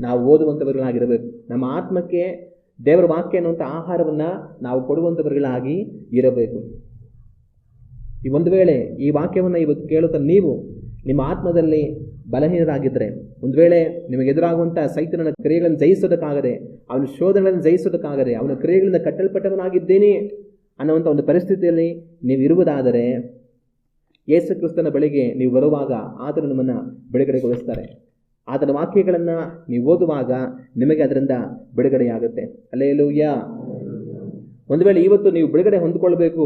ನಾವು ಓದುವಂಥವರುಗಳಾಗಿರಬೇಕು ನಮ್ಮ ಆತ್ಮಕ್ಕೆ ದೇವರ ವಾಕ್ಯ ಅನ್ನುವಂಥ ಆಹಾರವನ್ನು ನಾವು ಕೊಡುವಂಥವರುಗಳಾಗಿ ಇರಬೇಕು. ಈ ಒಂದು ವೇಳೆ ಈ ವಾಕ್ಯವನ್ನು ಇವತ್ತು ಕೇಳುತ್ತಾ ನೀವು ನಿಮ್ಮ ಆತ್ಮದಲ್ಲಿ ಬಲಹೀನರಾಗಿದ್ದರೆ, ಒಂದು ವೇಳೆ ನಿಮಗೆ ಎದುರಾಗುವಂಥ ಸೈತನ ಕ್ರಿಯೆಗಳನ್ನು ಜಯಿಸೋದಕ್ಕಾಗದೆ, ಅವನ ಶೋಧನೆಗಳನ್ನು ಜಯಿಸೋದಕ್ಕಾಗದೆ, ಅವನ ಕ್ರಿಯೆಗಳಿಂದ ಕಟ್ಟಲ್ಪಟ್ಟವನಾಗಿದ್ದೇನೆ ಅನ್ನುವಂಥ ಒಂದು ಪರಿಸ್ಥಿತಿಯಲ್ಲಿ ನೀವು ಇರುವುದಾದರೆ, ಯೇಸು ಕ್ರಿಸ್ತನ ಬಳಿಗೆ ನೀವು ಬರುವಾಗ ಆತನು ನಿಮ್ಮನ್ನು ಬಿಡುಗಡೆಗೊಳಿಸ್ತಾರೆ. ಆತನ ವಾಕ್ಯಗಳನ್ನು ನೀವು ಓದುವಾಗ ನಿಮಗೆ ಅದರಿಂದ ಬಿಡುಗಡೆಯಾಗುತ್ತೆ. ಅಲ್ಲೇಲೂಯ್ಯ ಒಂದು ವೇಳೆ ಇವತ್ತು ನೀವು ಬಿಡುಗಡೆ ಹೊಂದಿಕೊಳ್ಬೇಕು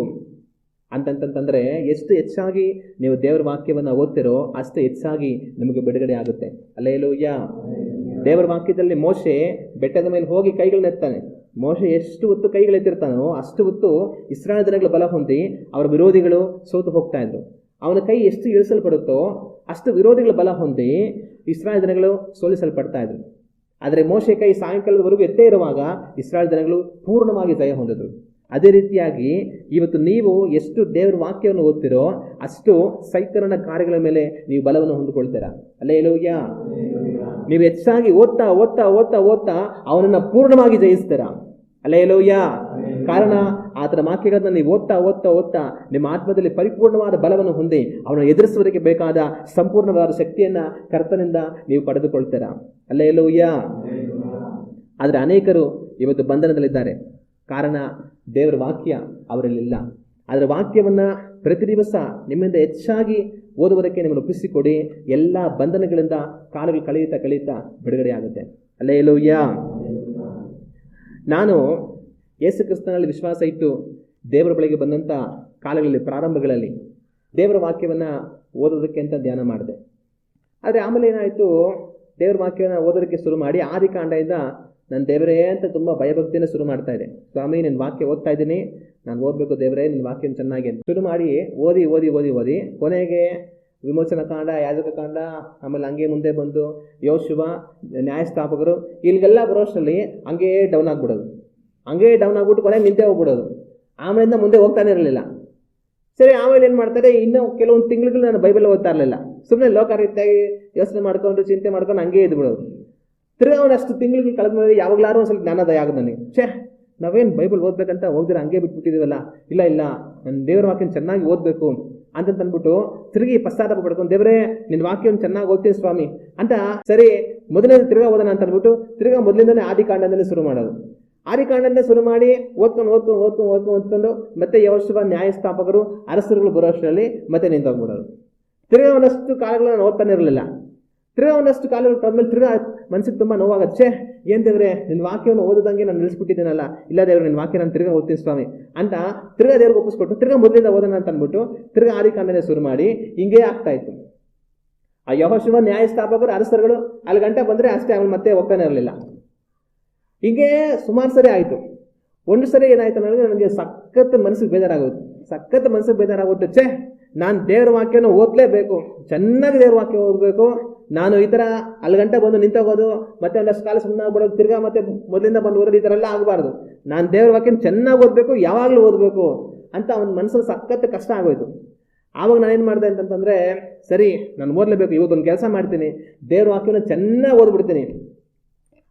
ಅಂತಂತಂತಂದರೆ ಎಷ್ಟು ಹೆಚ್ಚಾಗಿ ನೀವು ದೇವರ ವಾಕ್ಯವನ್ನು ಓದ್ತಿರೋ ಅಷ್ಟು ಹೆಚ್ಚಾಗಿ ನಿಮಗೆ ಬಿಡುಗಡೆ ಆಗುತ್ತೆ ಅಲ್ಲೇಲೂಯ್ಯ ದೇವರ ವಾಕ್ಯದಲ್ಲಿ ಮೋಶೆ ಬೆಟ್ಟದ ಮೇಲೆ ಹೋಗಿ ಕೈಗಳನ್ನೆತ್ತಾನೆ ಮೋಶೆ ಎಷ್ಟು ಹೊತ್ತು ಕೈಗಳೆತ್ತಿರ್ತಾನೋ ಅಷ್ಟು ಹೊತ್ತು ಇಸ್ರಾಯೇಲ್ ಜನಗಳ ಬಲ ಹೊಂದಿ ಅವರ ವಿರೋಧಿಗಳು ಸೋತು ಹೋಗ್ತಾ ಇದ್ರು. ಅವನ ಕೈ ಎಷ್ಟು ಇಳಿಸಲ್ಪಡುತ್ತೋ ಅಷ್ಟು ವಿರೋಧಿಗಳ ಬಲ ಹೊಂದಿ ಇಸ್ರಾಯೇಲ್ ಜನಗಳು ಸೋಲಿಸಲ್ಪಡ್ತಾ ಇದ್ರು. ಆದರೆ ಮೋಶೆ ಕೈ ಸಾಯಂಕಾಲದವರೆಗೂ ಎತ್ತೇ ಇರುವಾಗ ಇಸ್ರಾಯೇಲ್ ಜನಗಳು ಪೂರ್ಣವಾಗಿ ಜಯ ಹೊಂದಿದ್ರು. ಅದೇ ರೀತಿಯಾಗಿ ಇವತ್ತು ನೀವು ಎಷ್ಟು ದೇವರ ವಾಕ್ಯವನ್ನು ಓದ್ತಿರೋ ಅಷ್ಟು ಸೈತನನ ಕಾರ್ಯಗಳ ಮೇಲೆ ನೀವು ಬಲವನ್ನು ಹೊಂದಿಕೊಳ್ತೀರಾ. ಅಲ್ಲೇ ಹೇಳುವ ನೀವು ಹೆಚ್ಚಾಗಿ ಓದ್ತಾ ಓದ್ತಾ ಓದ್ತಾ ಓದ್ತಾ ಅವನನ್ನು ಪೂರ್ಣವಾಗಿ ಜಯಿಸ್ತೀರಾ. ಅಲ್ಲೇ ಎಲೋಯ್ಯ ಕಾರಣ ಆತನ ವಾಕ್ಯಗಳನ್ನು ನೀವು ಓದ್ತಾ ಓದ್ತಾ ಓದ್ತಾ ನಿಮ್ಮ ಆತ್ಮದಲ್ಲಿ ಪರಿಪೂರ್ಣವಾದ ಬಲವನ್ನು ಹೊಂದಿ ಅವನ ಎದುರಿಸುವುದಕ್ಕೆ ಬೇಕಾದ ಸಂಪೂರ್ಣವಾದ ಶಕ್ತಿಯನ್ನು ಕರ್ತನಿಂದ ನೀವು ಪಡೆದುಕೊಳ್ತೀರಾ? ಅಲ್ಲೇ ಎಲೋಯ್ಯ ಆದರೆ ಅನೇಕರು ಇವತ್ತು ಬಂಧನದಲ್ಲಿದ್ದಾರೆ. ಕಾರಣ ದೇವರ ವಾಕ್ಯ ಅವರಲ್ಲಿಲ್ಲ ಅದರ ವಾಕ್ಯವನ್ನು ಪ್ರತಿ ದಿವಸ ನಿಮ್ಮಿಂದ ಹೆಚ್ಚಾಗಿ ಓದುವುದಕ್ಕೆ ನಿಮ್ಮನ್ನು ಒಪ್ಪಿಸಿಕೊಡಿ. ಎಲ್ಲ ಬಂಧನಗಳಿಂದ ಕಾಲಗಳು ಕಳೆಯುತ್ತಾ ಕಳೆಯುತ್ತಾ ಬಿಡುಗಡೆ ಆಗುತ್ತೆ ಅಲ್ಲೇ ನಾನು ಯೇಸು ಕ್ರಿಸ್ತನಲ್ಲಿ ವಿಶ್ವಾಸ ಇಟ್ಟು ದೇವರ ಬಳಿಗೆ ಬಂದಂಥ ಕಾಲಗಳಲ್ಲಿ, ಪ್ರಾರಂಭಗಳಲ್ಲಿ ದೇವರ ವಾಕ್ಯವನ್ನು ಓದೋದಕ್ಕೆ ಅಂತ ಧ್ಯಾನ ಮಾಡಿದೆ. ಆದರೆ ಆಮೇಲೆ ಏನಾಯಿತು? ದೇವರ ವಾಕ್ಯವನ್ನು ಓದೋದಕ್ಕೆ ಶುರು ಮಾಡಿ ಆದಿ ಕಾಂಡದಿಂದ ನಾನು ದೇವರೇ ಅಂತ ತುಂಬ ಭಯಭಕ್ತಿಯನ್ನು ಶುರು ಮಾಡ್ತಾ ಇದೆ ಸ್ವಾಮಿ ನಿನ್ನ ವಾಕ್ಯ ಓದ್ತಾ ಇದ್ದೀನಿ. ನಾನು ಓದಬೇಕು ದೇವರೇ ನಿನ್ನ ವಾಕ್ಯನ ಚೆನ್ನಾಗಿ ಶುರು ಮಾಡಿ ಓದಿ ಓದಿ ಓದಿ ಓದಿ ಕೊನೆಗೆ ವಿಮೋಚನ ಕಾಂಡ, ಯಾಜಕ ಕಾಂಡ, ಆಮೇಲೆ ಹಂಗೆ ಮುಂದೆ ಬಂದು ಯೋಶುವ, ನ್ಯಾಯಸ್ಥಾಪಕರು ಇಲ್ಲಿಗೆಲ್ಲ ಬರೋಷ್ಟರಲ್ಲಿ ಹಂಗೇ ಡೌನ್ ಆಗಿಬಿಡೋದು. ಹಂಗೆ ಡೌನ್ ಆಗ್ಬಿಟ್ಟು ಕೊನೆ ನಿಂತೆ ಹೋಗ್ಬಿಡೋದು. ಆಮೇಲಿಂದ ಮುಂದೆ ಹೋಗ್ತಾನೆ ಇರಲಿಲ್ಲ. ಸರಿ, ಆಮೇಲೆ ಏನು ಮಾಡ್ತಾರೆ? ಇನ್ನೂ ಕೆಲವೊಂದು ತಿಂಗಳು ನಾನು ಬೈಬಲ್ ಓದ್ತಾ ಇರಲಿಲ್ಲ. ಸುಮ್ಮನೆ ಲೋಕಾರೀತಿಯಾಗಿ ಯೋಚನೆ ಮಾಡ್ಕೊಂಡು, ಚಿಂತೆ ಮಾಡ್ಕೊಂಡು ಹಂಗೆ ಇದ್ಬಿಡೋದು. ತಿರ್ಗಾ ಒಂದು ಅಷ್ಟು ತಿಂಗಳಿಗೆ ಕಳೆದ ಮೇಲೆ ಯಾವಾಗಲಾರು ಒಂದು ಸ್ವಲ್ಪ ಜ್ಞಾನೋದಯ ಆಗೋದು ನನಗೆ. ಛೇ ನಾವೇನು ಬೈಬಲ್ ಓದಬೇಕಂತ ಹೋಗ್ದಿರ ಹಂಗೆ ಬಿಟ್ಬಿಟ್ಟಿದ್ದೀವಲ್ಲ ಇಲ್ಲ ಇಲ್ಲ. ನನ್ನ ದೇವರ ವಾಕ್ಯನ ಚೆನ್ನಾಗಿ ಓದಬೇಕು ಅಂತ ಅಂದ್ಬಿಟ್ಟು ತಿರುಗಿ ಪಶ್ಚಾತ್ತಾಪ ಪಡ್ಕೊಂಡು, ದೇವರೇ ನಿನ್ನ ವಾಕ್ಯವನ್ನು ಚೆನ್ನಾಗಿ ಓದ್ತೀನಿ ಸ್ವಾಮಿ ಅಂತ ಸರಿ ಮೊದಲನೇ ತಿರ್ಗಾ ಓದೋಣ ಅಂತ ಅಂದ್ಬಿಟ್ಟು ತಿರ್ಗಾ ಮೊದಲಿಂದನೇ ಆದಿಕಾಂಡದಲ್ಲಿ ಶುರು ಮಾಡೋದು. ಆದಿಕಾಂಡದಿಂದ ಶುರು ಮಾಡಿ ಓದ್ಕೊಂಡು ಓದ್ಕೊಂಡು ಓದ್ಕೊಂಡು ಓದ್ಕೊಂಡು ಓದ್ಕೊಂಡು ಮತ್ತೆ ಯೋಶುವ ನ್ಯಾಯಸ್ಥಾಪಕರು, ಅರಸರುಗಳು ಬರೋ ಅಷ್ಟರಲ್ಲಿ ಮತ್ತೆ ನಿಂತೋಗ್ಬಿಡೋದು. ತಿರ್ಗಾ ಒಂದಷ್ಟು ಕಾಲಗಳನ್ನು ಓದ್ತಾನೆ ಇರಲಿಲ್ಲ. ತಿರ್ಗಾ ಒಂದಷ್ಟು ಕಾಲಗಳು ಕಳೆದ್ಮೇಲೆ ತಿರ್ಗಾ ಮನಸ್ಸಿಗೆ ತುಂಬ ನೋವಾಗುತ್ತೆ. ಛೇ, ಏನ್ ದೇವ್ರೆ ನಿನ್ನ ವಾಕ್ಯವನ್ನು ಓದೋದಂಗೆ ನಾನು ನಿಲ್ಲಿಸ್ಬಿಟ್ಟಿದ್ದೀನಲ್ಲ. ಇಲ್ಲ ದೇವರು ನಿನ್ನ ವಾಕ್ಯ ನಾನು ತಿರ್ಗಾ ಓದ್ತೀನಿ ಸ್ವಾಮಿ. ಅಂತ ತಿರ್ಗಾ ದೇವ್ರಿಗೆ ಒಪ್ಪಿಸ್ಕೊಟ್ಟು, ತಿರ್ಗಾ ಮೊದಲಿಂದ ಓದೋಣ ಅಂತ ಅಂದ್ಬಿಟ್ಟು ತಿರ್ಗಾ ಆದಿಕಾಂಡನೇ ಶುರು ಮಾಡಿ ಹಿಂಗೇ ಆಗ್ತಾ ಇತ್ತು. ಆ ಯಹೋಶಿವ ನ್ಯಾಯಸ್ಥಾಪಕರು, ಅರಸರುಗಳು ಅಲ್ಲಿ ಗಂಟೆ ಬಂದರೆ ಅಷ್ಟೇ, ಅವನು ಮತ್ತೆ ಹೋಗ್ತಾನೆ ಇರಲಿಲ್ಲ. ಹೀಗೆ ಸುಮಾರು ಸರಿ ಆಯಿತು. ಒಂದು ಸರಿ ಏನಾಯ್ತು ನನಗೆ ನನಗೆ ಸಖತ್ ಮನಸ್ಸಿಗೆ ಬೇಜಾರಾಗುತ್ತೆ ಸಖತ್ ಮನಸ್ಸಿಗೆ ಬೇಜಾರಾಗುತ್ತೆ ಛೇ, ನಾನು ದೇವ್ರ ವಾಕ್ಯನ ಓದಲೇಬೇಕು. ಚೆನ್ನಾಗಿ ದೇವ್ರ ವಾಕ್ಯ ಓದಬೇಕು. ನಾನು ಈ ಥರ ಅಲ್ಲಿ ಗಂಟೆ ಬಂದು ನಿಂತೋಗೋದು, ಮತ್ತೆ ಒಂದಷ್ಟು ಕಾಲ ಸುಮ್ಮನೆ ಆಗ್ಬಿಡೋದು ತಿರ್ಗಾ ಮತ್ತೆ ಮೊದಲಿಂದ ಬಂದು ಓದೋದು ಈ ಥರ ಎಲ್ಲ ಆಗಬಾರ್ದು. ನಾನು ದೇವ್ರ ವಾಕ್ಯನ ಚೆನ್ನಾಗಿ ಓದಬೇಕು, ಯಾವಾಗಲೂ ಓದಬೇಕು ಅಂತ ಅವ್ನ ಮನಸ್ಸಲ್ಲಿ ಸಖತ್ತು ಕಷ್ಟ ಆಗೋಯ್ತು. ಆವಾಗ ನಾನೇನು ಮಾಡಿದೆ ಅಂತಂತಂದರೆ, ಸರಿ, ನಾನು ಓದಲೇಬೇಕು, ಇವತ್ತೊಂದು ಕೆಲಸ ಮಾಡ್ತೀನಿ, ದೇವ್ರ ವಾಕ್ಯನ ಚೆನ್ನಾಗಿ ಓದ್ಬಿಡ್ತೀನಿ.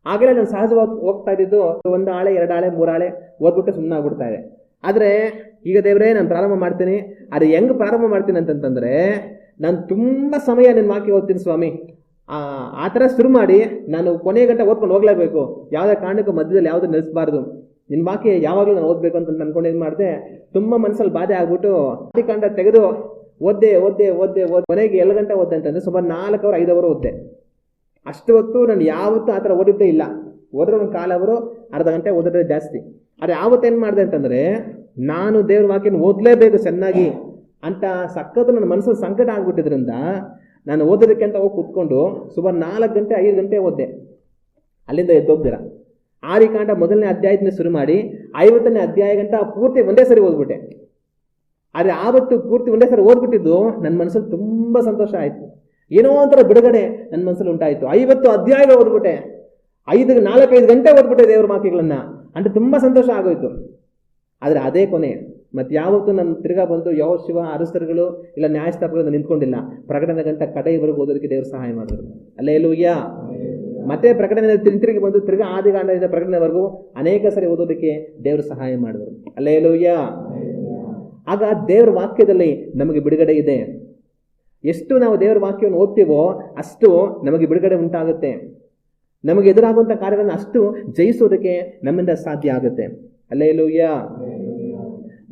ಆಗಲೇ ನಾನು ಸಹಜವಾಗಿ ಹೋಗ್ತಾ ಇದ್ದಿದ್ದು, ಒಂದು ಆಳೆ, ಎರಡು ಆಳೆ, ಮೂರು ಆಳೆ ಓದ್ಬಿಟ್ಟು ಸುಮ್ಮನೆ ಆಗ್ಬಿಡ್ತಾ ಇದೆ ಆದರೆ, ಈಗ ದೇವರೇ, ನಾನು ಪ್ರಾರಂಭ ಮಾಡ್ತೀನಿ. ಅದು ಹೆಂಗೆ ಪ್ರಾರಂಭ ಮಾಡ್ತೀನಿ ಅಂತಂತಂದರೆ ನಾನು ತುಂಬ ಸಮಯ ನನ್ನ ಮಾಕೆ ಓದ್ತೀನಿ ಸ್ವಾಮಿ. ಆ ಥರ ಶುರು ಮಾಡಿ ನಾನು ಕೊನೆಯ ಗಂಟೆ ಓದ್ಕೊಂಡು ಹೋಗ್ಲೇಬೇಕು. ಯಾವುದೇ ಕಾರಣಕ್ಕೂ ಮಧ್ಯದಲ್ಲಿ ಯಾವುದು ನಿಲ್ಲಿಸಬಾರ್ದು ನಿನ್ನ ಮಾಕೆ ಯಾವಾಗಲೂ ನಾನು ಓದಬೇಕು ಅಂತ ಅಂದ್ಕೊಂಡು ಏನು ಮಾಡಿದೆ? ತುಂಬ ಮನಸ್ಸಲ್ಲಿ ಬಾಧೆ ಆಗ್ಬಿಟ್ಟು ಕಂಡ ತೆಗೆದು ಓದ್ದೆ ಓದ್ದೆ ಓದ್ದೆ ಓದ್ ಕೊನೆಗೆ ಎರಡು ಗಂಟೆ ಓದ್ದೆ ಅಂತಂದರೆ ಸುಮಾರು ನಾಲ್ಕು ಅವರು ಐದು ಅವರು ಓದ್ದೆ. ಅಷ್ಟು ಹೊತ್ತು ನಾನು ಯಾವತ್ತೂ ಆ ಥರ ಓದಿದ್ದೇ ಇಲ್ಲ. ಓದಿದ್ರೆ ಒಂದು ಕಾಲ ಅವರು ಅರ್ಧ ಗಂಟೆ ಓದಿದ್ರೆ ಜಾಸ್ತಿ. ಆದರೆ ಯಾವತ್ತೇನು ಮಾಡಿದೆ ಅಂತಂದರೆ, ನಾನು ದೇವ್ರ ವಾಕ್ಯನ ಓದಲೇಬೇಕು ಚೆನ್ನಾಗಿ. ಅಂತ ಸಖತ್ತು ನನ್ನ ಮನಸ್ಸು ಸಂಕಟ ಆಗ್ಬಿಟ್ಟಿದ್ರಿಂದ ನಾನು ಓದೋದಕ್ಕೆ ಅಂತ ಹೋಗಿ ಕೂತ್ಕೊಂಡು ಸುಮಾರು ನಾಲ್ಕು ಗಂಟೆ, ಐದು ಗಂಟೆ ಓದ್ದೆ. ಅಲ್ಲಿಂದ ಎದ್ದೋಗ್ದಿರ ಆರಿಕಾಂಡ ಮೊದಲನೇ ಅಧ್ಯಾಯದಿಂದ ಶುರು ಮಾಡಿ ಐವತ್ತನೇ ಅಧ್ಯಾಯ ಗಂಟ ಪೂರ್ತಿ ಒಂದೇ ಸರಿ ಓದ್ಬಿಟ್ಟೆ. ಆದರೆ ಆವತ್ತು ಪೂರ್ತಿ ಒಂದೇ ಸರಿ ಓದ್ಬಿಟ್ಟಿದ್ದು ನನ್ನ ಮನಸ್ಸಲ್ಲಿ ತುಂಬ ಸಂತೋಷ ಆಯಿತು. ಏನೋ ಒಂಥರ ಬಿಡುಗಡೆ ನನ್ನ ಮನಸ್ಸಲ್ಲಿ ಉಂಟಾಯಿತು. ಐವತ್ತು ಅಧ್ಯಾಯಗಳು ಓದ್ಬಿಟ್ಟೆ. ಐದು ನಾಲ್ಕೈದು ಗಂಟೆ ಓದ್ಬಿಟ್ಟೆ ದೇವ್ರ ವಾಕ್ಯಗಳನ್ನ. ಅಂದ್ರೆ ತುಂಬ ಸಂತೋಷ ಆಗೋಯ್ತು. ಆದರೆ ಅದೇ ಕೊನೆ. ಮತ್ತು ಯಾವತ್ತೂ ನನ್ನ ತಿರ್ಗಾ ಬಂದು ಯಾವ ಶಿವ, ಅರಸರುಗಳು ಇಲ್ಲ ನ್ಯಾಯಸ್ಥಾಪಕರು ನಿಂತ್ಕೊಂಡಿಲ್ಲ. ಪ್ರಕಟಣೆ ಕಡೆ ಕಡೆಯವರೆಗೂ ಓದೋದಕ್ಕೆ ದೇವರು ಸಹಾಯ ಮಾಡಿದ್ರು. ಅಲ್ಲೇ ಲೂಯ್ಯ ಮತ್ತೆ ಪ್ರಕಟಣೆ ತಿರುಗಿ ಬಂದು, ತಿರ್ಗಾ ಆದಿಗಾಂಡದಿಂದ ಪ್ರಕಟಣೆವರೆಗೂ ಅನೇಕ ಸರಿ ಓದೋದಕ್ಕೆ ದೇವರು ಸಹಾಯ ಮಾಡಿದ್ರು. ಅಲ್ಲೇ ಲೂಯ್ಯ ಆಗ ದೇವರ ವಾಕ್ಯದಲ್ಲಿ ನಮಗೆ ಬಿಡುಗಡೆ ಇದೆ. ಎಷ್ಟು ನಾವು ದೇವರ ವಾಕ್ಯವನ್ನು ಓದ್ತೀವೋ ಅಷ್ಟು ನಮಗೆ ಬಿಡುಗಡೆ ಉಂಟಾಗುತ್ತೆ. ನಮಗೆ ಎದುರಾಗುವಂಥ ಕಾರ್ಯಗಳನ್ನು ಅಷ್ಟು ಜಯಿಸೋದಕ್ಕೆ ನಮ್ಮಿಂದ ಸಾಧ್ಯ ಆಗುತ್ತೆ. ಅಲ್ಲೇ ಲೂಯ್ಯ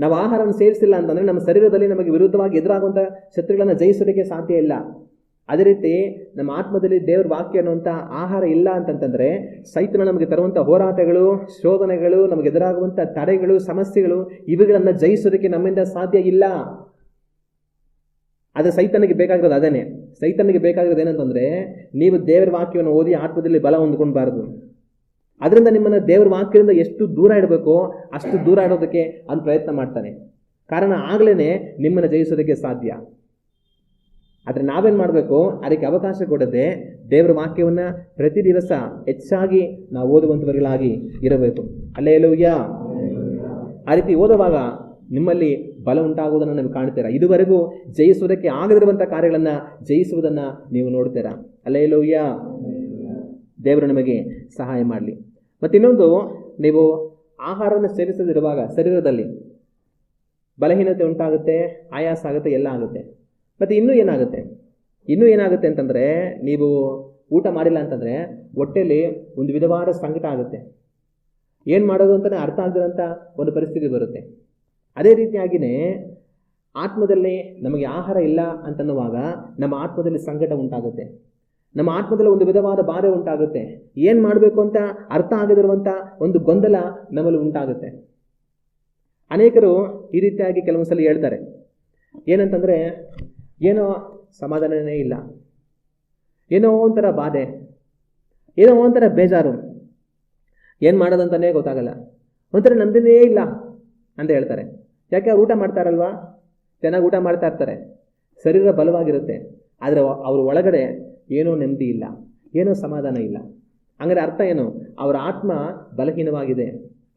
ನಾವು ಆಹಾರವನ್ನು ಸೇರಿಸಿಲ್ಲ ಅಂತಂದರೆ ನಮ್ಮ ಶರೀರದಲ್ಲಿ ನಮಗೆ ವಿರುದ್ಧವಾಗಿ ಎದುರಾಗುವಂಥ ಶತ್ರುಗಳನ್ನು ಜಯಿಸೋದಕ್ಕೆ ಸಾಧ್ಯ ಇಲ್ಲ. ಅದೇ ರೀತಿ ನಮ್ಮ ಆತ್ಮದಲ್ಲಿ ದೇವ್ರ ವಾಕ್ಯ ಅನ್ನುವಂಥ ಆಹಾರ ಇಲ್ಲ ಅಂತಂತಂದರೆ ಸೈತನ ನಮಗೆ ತರುವಂಥ ಹೋರಾಟಗಳು, ಶೋಧನೆಗಳು, ನಮಗೆ ಎದುರಾಗುವಂಥ ತಡೆಗಳು, ಸಮಸ್ಯೆಗಳು ಇವುಗಳನ್ನು ಜಯಿಸೋದಕ್ಕೆ ನಮ್ಮಿಂದ ಸಾಧ್ಯ ಇಲ್ಲ. ಅದು ಸೈತನಿಗೆ ಬೇಕಾಗಿರೋದು ಅದೇನೆ ಸೈತನಿಗೆ ಬೇಕಾಗಿರೋದು ಏನಂತಂದರೆ ನೀವು ದೇವರ ವಾಕ್ಯವನ್ನು ಓದಿ ಆತ್ಮದಲ್ಲಿ ಬಲ ಹೊಂದ್ಕೊಳ್ಬಾರ್ದು. ಅದರಿಂದ ನಿಮ್ಮನ್ನು ದೇವರ ವಾಕ್ಯದಿಂದ ಎಷ್ಟು ದೂರ ಇಡಬೇಕೋ ಅಷ್ಟು ದೂರ ಇಡೋದಕ್ಕೆ ಅವನು ಪ್ರಯತ್ನ ಮಾಡ್ತಾನೆ. ಕಾರಣ ಆಗಲೇ ನಿಮ್ಮನ್ನು ಜಯಿಸೋದಕ್ಕೆ ಸಾಧ್ಯ. ಆದರೆ ನಾವೇನು ಮಾಡಬೇಕು? ಅದಕ್ಕೆ ಅವಕಾಶ ಕೊಡದೆ ದೇವರ ವಾಕ್ಯವನ್ನು ಪ್ರತಿ ದಿವಸ ಹೆಚ್ಚಾಗಿ ನಾವು ಓದುವಂಥವರಿಗಳಾಗಿ ಇರಬೇಕು. ಅಲ್ಲೇ ಎಲ್ಲೋಗ್ಯಾ ಆ ರೀತಿ ಓದುವಾಗ ನಿಮ್ಮಲ್ಲಿ ಬಲ ಉಂಟಾಗುವುದನ್ನು ನೀವು ಕಾಣ್ತೀರಾ? ಇದುವರೆಗೂ ಜಯಿಸುವುದಕ್ಕೆ ಆಗದಿರುವಂಥ ಕಾರ್ಯಗಳನ್ನು ಜಯಿಸುವುದನ್ನು ನೀವು ನೋಡ್ತೀರಾ? ಅಲ್ಲೇ ಎಲ್ಲೋಗ್ಯಾ ದೇವರು ನಿಮಗೆ ಸಹಾಯ ಮಾಡಲಿ. ಮತ್ತು ಇನ್ನೊಂದು, ನೀವು ಆಹಾರವನ್ನು ಸೇವಿಸದಿರುವಾಗ ಶರೀರದಲ್ಲಿ ಬಲಹೀನತೆ ಉಂಟಾಗುತ್ತೆ, ಆಯಾಸ ಆಗುತ್ತೆ, ಎಲ್ಲ ಆಗುತ್ತೆ. ಮತ್ತು ಇನ್ನೂ ಏನಾಗುತ್ತೆ? ಇನ್ನೂ ಏನಾಗುತ್ತೆ ಅಂತಂದರೆ, ನೀವು ಊಟ ಮಾಡಿಲ್ಲ ಅಂತಂದರೆ ಹೊಟ್ಟೆಯಲ್ಲಿ ಒಂದು ವಿಧವಾದ ಸಂಕಟ ಆಗುತ್ತೆ. ಏನು ಮಾಡೋದು ಅಂತಲೇ ಅರ್ಥ ಆಗದಿರೋಂಥ ಒಂದು ಪರಿಸ್ಥಿತಿ ಬರುತ್ತೆ. ಅದೇ ರೀತಿಯಾಗಿಯೇ ಆತ್ಮದಲ್ಲಿ ನಮಗೆ ಆಹಾರ ಇಲ್ಲ ಅಂತನ್ನುವಾಗ ನಮ್ಮ ಆತ್ಮದಲ್ಲಿ ಸಂಕಟ ಉಂಟಾಗುತ್ತೆ. ನಮ್ಮ ಆತ್ಮದಲ್ಲಿ ಒಂದು ವಿಧವಾದ ಬಾಧೆ ಉಂಟಾಗುತ್ತೆ. ಏನು ಮಾಡಬೇಕು ಅಂತ ಅರ್ಥ ಆಗದಿರುವಂಥ ಒಂದು ಗೊಂದಲ ನಮ್ಮಲ್ಲಿ ಉಂಟಾಗುತ್ತೆ. ಅನೇಕರು ಈ ರೀತಿಯಾಗಿ ಕೆಲವೊಂದು ಸಲ ಹೇಳ್ತಾರೆ. ಏನಂತಂದರೆ, ಏನೋ ಸಮಾಧಾನನೇ ಇಲ್ಲ. ಏನೋ ಒಂಥರ ಬಾಧೆ. ಏನೋ ಒಂಥರ ಬೇಜಾರು. ಏನು ಮಾಡೋದಂತಲೇ ಗೊತ್ತಾಗಲ್ಲ. ಒಂಥರ ನಂದಿನೇ ಇಲ್ಲ ಅಂತ ಹೇಳ್ತಾರೆ. ಯಾಕೆ ಅವ್ರು ಊಟ ಮಾಡ್ತಾರಲ್ವಾ? ಚೆನ್ನಾಗಿ ಊಟ ಮಾಡ್ತಾ ಇರ್ತಾರೆ. ಶರೀರ ಬಲವಾಗಿರುತ್ತೆ. ಆದರೆ ಅವರು ಒಳಗಡೆ ಏನೋ ನೆಮ್ಮದಿ ಇಲ್ಲ, ಏನೋ ಸಮಾಧಾನ ಇಲ್ಲ. ಹಂಗಾರೆ ಅರ್ಥ ಏನು? ಅವರ ಆತ್ಮ ಬಲಹೀನವಾಗಿದೆ.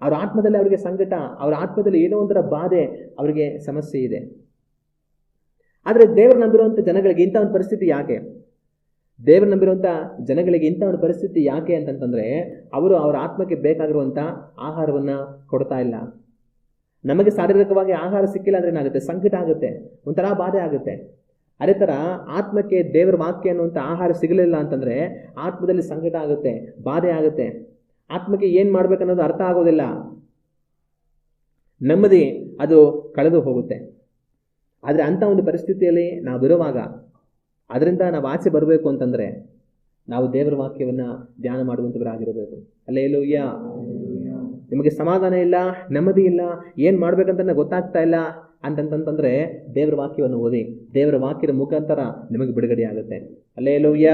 ಅವರ ಆತ್ಮದಲ್ಲಿ ಅವರಿಗೆ ಸಂಕಟ, ಅವರ ಆತ್ಮದಲ್ಲಿ ಏನೋ ಒಂಥರ ಬಾಧೆ, ಅವರಿಗೆ ಸಮಸ್ಯೆ ಇದೆ. ಆದರೆ ದೇವರು ನಂಬಿರುವಂಥ ಜನಗಳಿಗೆ ಇಂಥ ಒಂದು ಪರಿಸ್ಥಿತಿ ಯಾಕೆ? ದೇವರು ನಂಬಿರುವಂಥ ಜನಗಳಿಗೆ ಇಂಥ ಒಂದು ಪರಿಸ್ಥಿತಿ ಯಾಕೆ ಅಂತಂತಂದರೆ, ಅವರು ಅವರ ಆತ್ಮಕ್ಕೆ ಬೇಕಾಗಿರುವಂಥ ಆಹಾರವನ್ನು ಕೊಡ್ತಾ ಇಲ್ಲ. ನಮಗೆ ಶಾರೀರಿಕವಾಗಿ ಆಹಾರ ಸಿಕ್ಕಿಲ್ಲ ಅಂದರೆ ಏನಾಗುತ್ತೆ? ಸಂಕಟ ಆಗುತ್ತೆ, ಒಂಥರ ಬಾಧೆ ಆಗುತ್ತೆ. ಅದೇ ಥರ ಆತ್ಮಕ್ಕೆ ದೇವರ ವಾಕ್ಯ ಅನ್ನುವಂಥ ಆಹಾರ ಸಿಗಲಿಲ್ಲ ಅಂತಂದರೆ ಆತ್ಮದಲ್ಲಿ ಸಂಕಟ ಆಗುತ್ತೆ, ಬಾಧೆ ಆಗುತ್ತೆ. ಆತ್ಮಕ್ಕೆ ಏನು ಮಾಡ್ಬೇಕನ್ನೋದು ಅರ್ಥ ಆಗೋದಿಲ್ಲ. ನೆಮ್ಮದಿ ಅದು ಕಳೆದು ಹೋಗುತ್ತೆ. ಆದರೆ ಅಂಥ ಒಂದು ಪರಿಸ್ಥಿತಿಯಲ್ಲಿ ನಾವು ಇರುವಾಗ ಅದರಿಂದ ನಾವು ಆಚೆ ಬರಬೇಕು ಅಂತಂದರೆ ನಾವು ದೇವರ ವಾಕ್ಯವನ್ನು ಧ್ಯಾನ ಮಾಡುವಂಥವರಾಗಿರಬೇಕು ಅಲ್ಲೇ ಯಾ ನಿಮಗೆ ಸಮಾಧಾನ ಇಲ್ಲ, ನೆಮ್ಮದಿ ಇಲ್ಲ, ಏನು ಮಾಡ್ಬೇಕಂತ ಗೊತ್ತಾಗ್ತಾ ಇಲ್ಲ. ಅಂತಂತಂದ್ರೆ ದೇವರ ವಾಕ್ಯವನ್ನು ಓದಿ, ದೇವರ ವಾಕ್ಯದ ಮುಖಾಂತರ ನಿಮಗೆ ಬಿಡುಗಡೆ ಆಗುತ್ತೆ. ಅಲ್ಲೇ ಲೋಯ್ಯ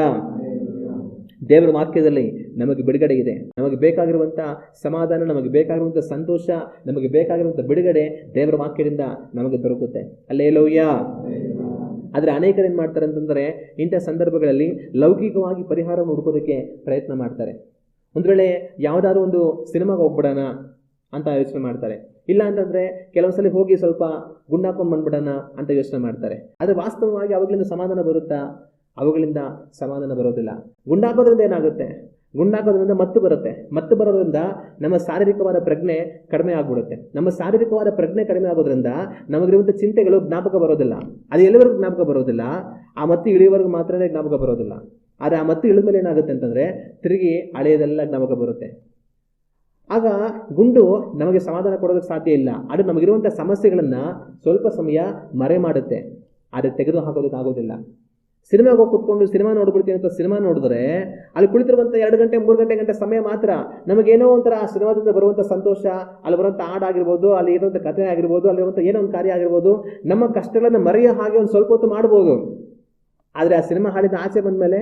ದೇವರ ವಾಕ್ಯದಲ್ಲಿ ನಮಗೆ ಬಿಡುಗಡೆ ಇದೆ. ನಮಗೆ ಬೇಕಾಗಿರುವಂಥ ಸಮಾಧಾನ, ನಮಗೆ ಬೇಕಾಗಿರುವಂಥ ಸಂತೋಷ, ನಮಗೆ ಬೇಕಾಗಿರುವಂಥ ಬಿಡುಗಡೆ ದೇವರ ವಾಕ್ಯದಿಂದ ನಮಗೆ ದೊರಕುತ್ತೆ. ಅಲ್ಲೇ ಲೋಯ್ಯ ಆದರೆ ಅನೇಕರು ಏನು ಮಾಡ್ತಾರೆ ಅಂತಂದರೆ ಇಂಥ ಸಂದರ್ಭಗಳಲ್ಲಿ ಲೌಕಿಕವಾಗಿ ಪರಿಹಾರವನ್ನು ಹುಡುಕೋದಕ್ಕೆ ಪ್ರಯತ್ನ ಮಾಡ್ತಾರೆ. ಒಂದು ವೇಳೆ ಯಾವುದಾದ್ರೂ ಒಂದು ಸಿನಿಮಾಗೆ ಹೋಗ್ಬಿಡೋಣ ಅಂತ ಯೋಚನೆ ಮಾಡ್ತಾರೆ. ಇಲ್ಲ ಅಂತಂದರೆ ಕೆಲವೊಂದ್ಸಲ ಹೋಗಿ ಸ್ವಲ್ಪ ಗುಂಡಾಕೊಂಡು ಬಂದ್ಬಿಡೋಣ ಅಂತ ಯೋಚನೆ ಮಾಡ್ತಾರೆ. ಆದರೆ ವಾಸ್ತವವಾಗಿ ಅವುಗಳಿಂದ ಸಮಾಧಾನ ಬರುತ್ತಾ? ಅವುಗಳಿಂದ ಸಮಾಧಾನ ಬರೋದಿಲ್ಲ. ಗುಂಡಾಕೋದ್ರಿಂದ ಏನಾಗುತ್ತೆ? ಗುಂಡಾಕೋದ್ರಿಂದ ಮತ್ತು ಬರುತ್ತೆ. ಮತ್ತು ಬರೋದ್ರಿಂದ ನಮ್ಮ ಶಾರೀರಿಕವಾದ ಪ್ರಜ್ಞೆ ಕಡಿಮೆ ಆಗ್ಬಿಡುತ್ತೆ. ನಮ್ಮ ಶಾರೀರಿಕವಾದ ಪ್ರಜ್ಞೆ ಕಡಿಮೆ ಆಗೋದ್ರಿಂದ ನಮಗಿರುವಂಥ ಚಿಂತೆಗಳು ಜ್ಞಾಪಕ ಬರೋದಿಲ್ಲ. ಅದು ಎಲ್ಲಿವರೆಗೂ ಜ್ಞಾಪಕ ಬರೋದಿಲ್ಲ? ಆ ಮತ್ತು ಇಳಿಯವರೆಗೂ ಮಾತ್ರನೇ ಜ್ಞಾಪಕ ಬರೋದಿಲ್ಲ. ಆದರೆ ಆ ಮತ್ತು ಇಳಿದ ಮೇಲೆ ಏನಾಗುತ್ತೆ ಅಂತಂದರೆ, ತಿರುಗಿ ಹಳೆಯದೆಲ್ಲ ಜ್ಞಾಪಕ ಬರುತ್ತೆ. ಆಗ ಗುಂಡು ನಮಗೆ ಸಮಾಧಾನ ಕೊಡೋದಕ್ಕೆ ಸಾಧ್ಯ ಇಲ್ಲ. ಅದು ನಮಗಿರುವಂಥ ಸಮಸ್ಯೆಗಳನ್ನು ಸ್ವಲ್ಪ ಸಮಯ ಮರೆ ಮಾಡುತ್ತೆ. ಆದರೆ ತೆಗೆದು ಹಾಕೋದಕ್ಕಾಗೋದಿಲ್ಲ ಸಿನಿಮಾಗೆ ಹೋಗಿ ಕುತ್ಕೊಂಡು ಸಿನಿಮಾ ನೋಡ್ಬಿಡ್ತೀನಿ ಅಂತ ಸಿನಿಮಾ ನೋಡಿದ್ರೆ ಅಲ್ಲಿ ಕುಳಿತಿರುವಂಥ ಎರಡು ಗಂಟೆ, ಮೂರು ಗಂಟೆ ಗಂಟೆ ಸಮಯ ಮಾತ್ರ ನಮಗೇನೋ ಒಂಥರ ಆ ಸಿನಿಮಾದಿಂದ ಬರುವಂಥ ಸಂತೋಷ, ಅಲ್ಲಿ ಬರುವಂಥ ಹಾಡಾಗಿರ್ಬೋದು ಅಲ್ಲಿ ಇರುವಂಥ ಕಥೆ ಆಗಿರ್ಬೋದು ಅಲ್ಲಿರುವಂಥ ಏನೋ ಒಂದು ಕಾರ್ಯ ಆಗಿರ್ಬೋದು, ನಮ್ಮ ಕಷ್ಟಗಳನ್ನು ಮರೆಯೋ ಹಾಗೆ ಒಂದು ಸ್ವಲ್ಪ ಹೊತ್ತು ಮಾಡ್ಬೋದು. ಆದರೆ ಆ ಸಿನಿಮಾ ಹಾಡಿದ ಆಚೆ ಬಂದಮೇಲೆ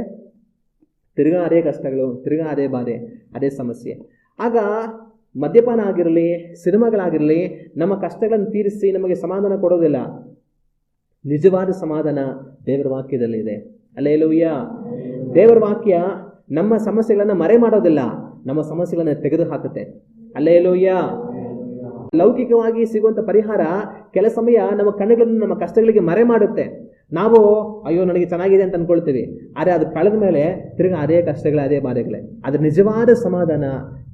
ತಿರ್ಗಾ ಅದೇ ಕಷ್ಟಗಳು ತಿರ್ಗಾ ಅದೇ ಬಾಧೆ, ಅದೇ ಸಮಸ್ಯೆ. ಆಗ ಮದ್ಯಪಾನ ಆಗಿರಲಿ, ಸಿನಿಮಾಗಳಾಗಿರಲಿ, ನಮ್ಮ ಕಷ್ಟಗಳನ್ನು ತೀರಿಸಿ ನಮಗೆ ಸಮಾಧಾನ ಕೊಡೋದಿಲ್ಲ. ನಿಜವಾದ ಸಮಾಧಾನ ದೇವರ ವಾಕ್ಯದಲ್ಲಿ ಇದೆ ಅಲ್ಲೇಲುಯ್ಯ. ದೇವರ ವಾಕ್ಯ ನಮ್ಮ ಸಮಸ್ಯೆಗಳನ್ನು ಮರೆ ಮಾಡೋದಿಲ್ಲ, ನಮ್ಮ ಸಮಸ್ಯೆಗಳನ್ನು ತೆಗೆದು ಹಾಕುತ್ತೆ ಅಲ್ಲೇಲುಯ್ಯ. ಲೌಕಿಕವಾಗಿ ಸಿಗುವಂಥ ಪರಿಹಾರ ಕೆಲ ಸಮಯ ನಮ್ಮ ಕಣ್ಣುಗಳನ್ನು ನಮ್ಮ ಕಷ್ಟಗಳಿಗೆ ಮರೆ ಮಾಡುತ್ತೆ. ನಾವು, ಅಯ್ಯೋ, ನನಗೆ ಚೆನ್ನಾಗಿದೆ ಅಂತ ಅಂದ್ಕೊಳ್ತೀವಿ ಆದರೆ ಅದು ಕಳೆದ ಮೇಲೆ ತಿರುಗಿ ಅದೇ ಕಷ್ಟಗಳೇ, ಅದೇ ಬಾಧೆಗಳೇ. ಅದು ನಿಜವಾದ ಸಮಾಧಾನ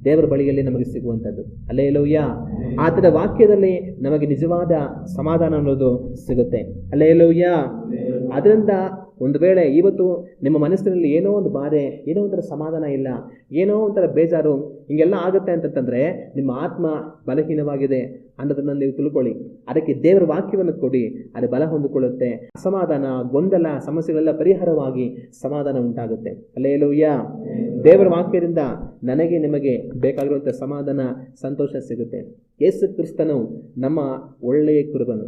ದೇವರ ಬಳಿಯಲ್ಲಿ ನಮಗೆ ಸಿಗುವಂಥದ್ದು. ಅಲ್ಲೇ ಲೋಯ್ಯ ಆತನ ವಾಕ್ಯದಲ್ಲಿ ನಮಗೆ ನಿಜವಾದ ಸಮಾಧಾನ ಅನ್ನೋದು ಸಿಗುತ್ತೆ. ಅಲ್ಲೇ ಲೋಯ್ಯ ಅದರಿಂದ ಒಂದು ವೇಳೆ ಇವತ್ತು ನಿಮ್ಮ ಮನಸ್ಸಿನಲ್ಲಿ ಏನೋ ಒಂದು ಬಾಧೆ, ಏನೋ ಒಂಥರ ಸಮಾಧಾನ ಇಲ್ಲ, ಏನೋ ಒಂಥರ ಬೇಜಾರು ಹಿಂಗೆಲ್ಲ ಆಗುತ್ತೆ ಅಂತಂತಂದರೆ ನಿಮ್ಮ ಆತ್ಮ ಬಲಹೀನವಾಗಿದೆ ಅನ್ನೋದನ್ನು ನೀವು ತಿಳ್ಕೊಳ್ಳಿ. ಅದಕ್ಕೆ ದೇವರ ವಾಕ್ಯವನ್ನು ಕೊಡಿ, ಅದು ಬಲ ಹೊಂದಿಕೊಳ್ಳುತ್ತೆ. ಅಸಮಾಧಾನ, ಗೊಂದಲ, ಸಮಸ್ಯೆಗಳೆಲ್ಲ ಪರಿಹಾರವಾಗಿ ಸಮಾಧಾನ ಉಂಟಾಗುತ್ತೆ. ಅಲ್ಲೇಲೂಯ್ಯ. ದೇವರ ವಾಕ್ಯದಿಂದ ನನಗೆ ನಿಮಗೆ ಬೇಕಾಗಿರುವಂಥ ಸಮಾಧಾನ, ಸಂತೋಷ ಸಿಗುತ್ತೆ. ಯೇಸು ಕ್ರಿಸ್ತನು ನಮ್ಮ ಒಳ್ಳೆಯ ಕುರುಬನು.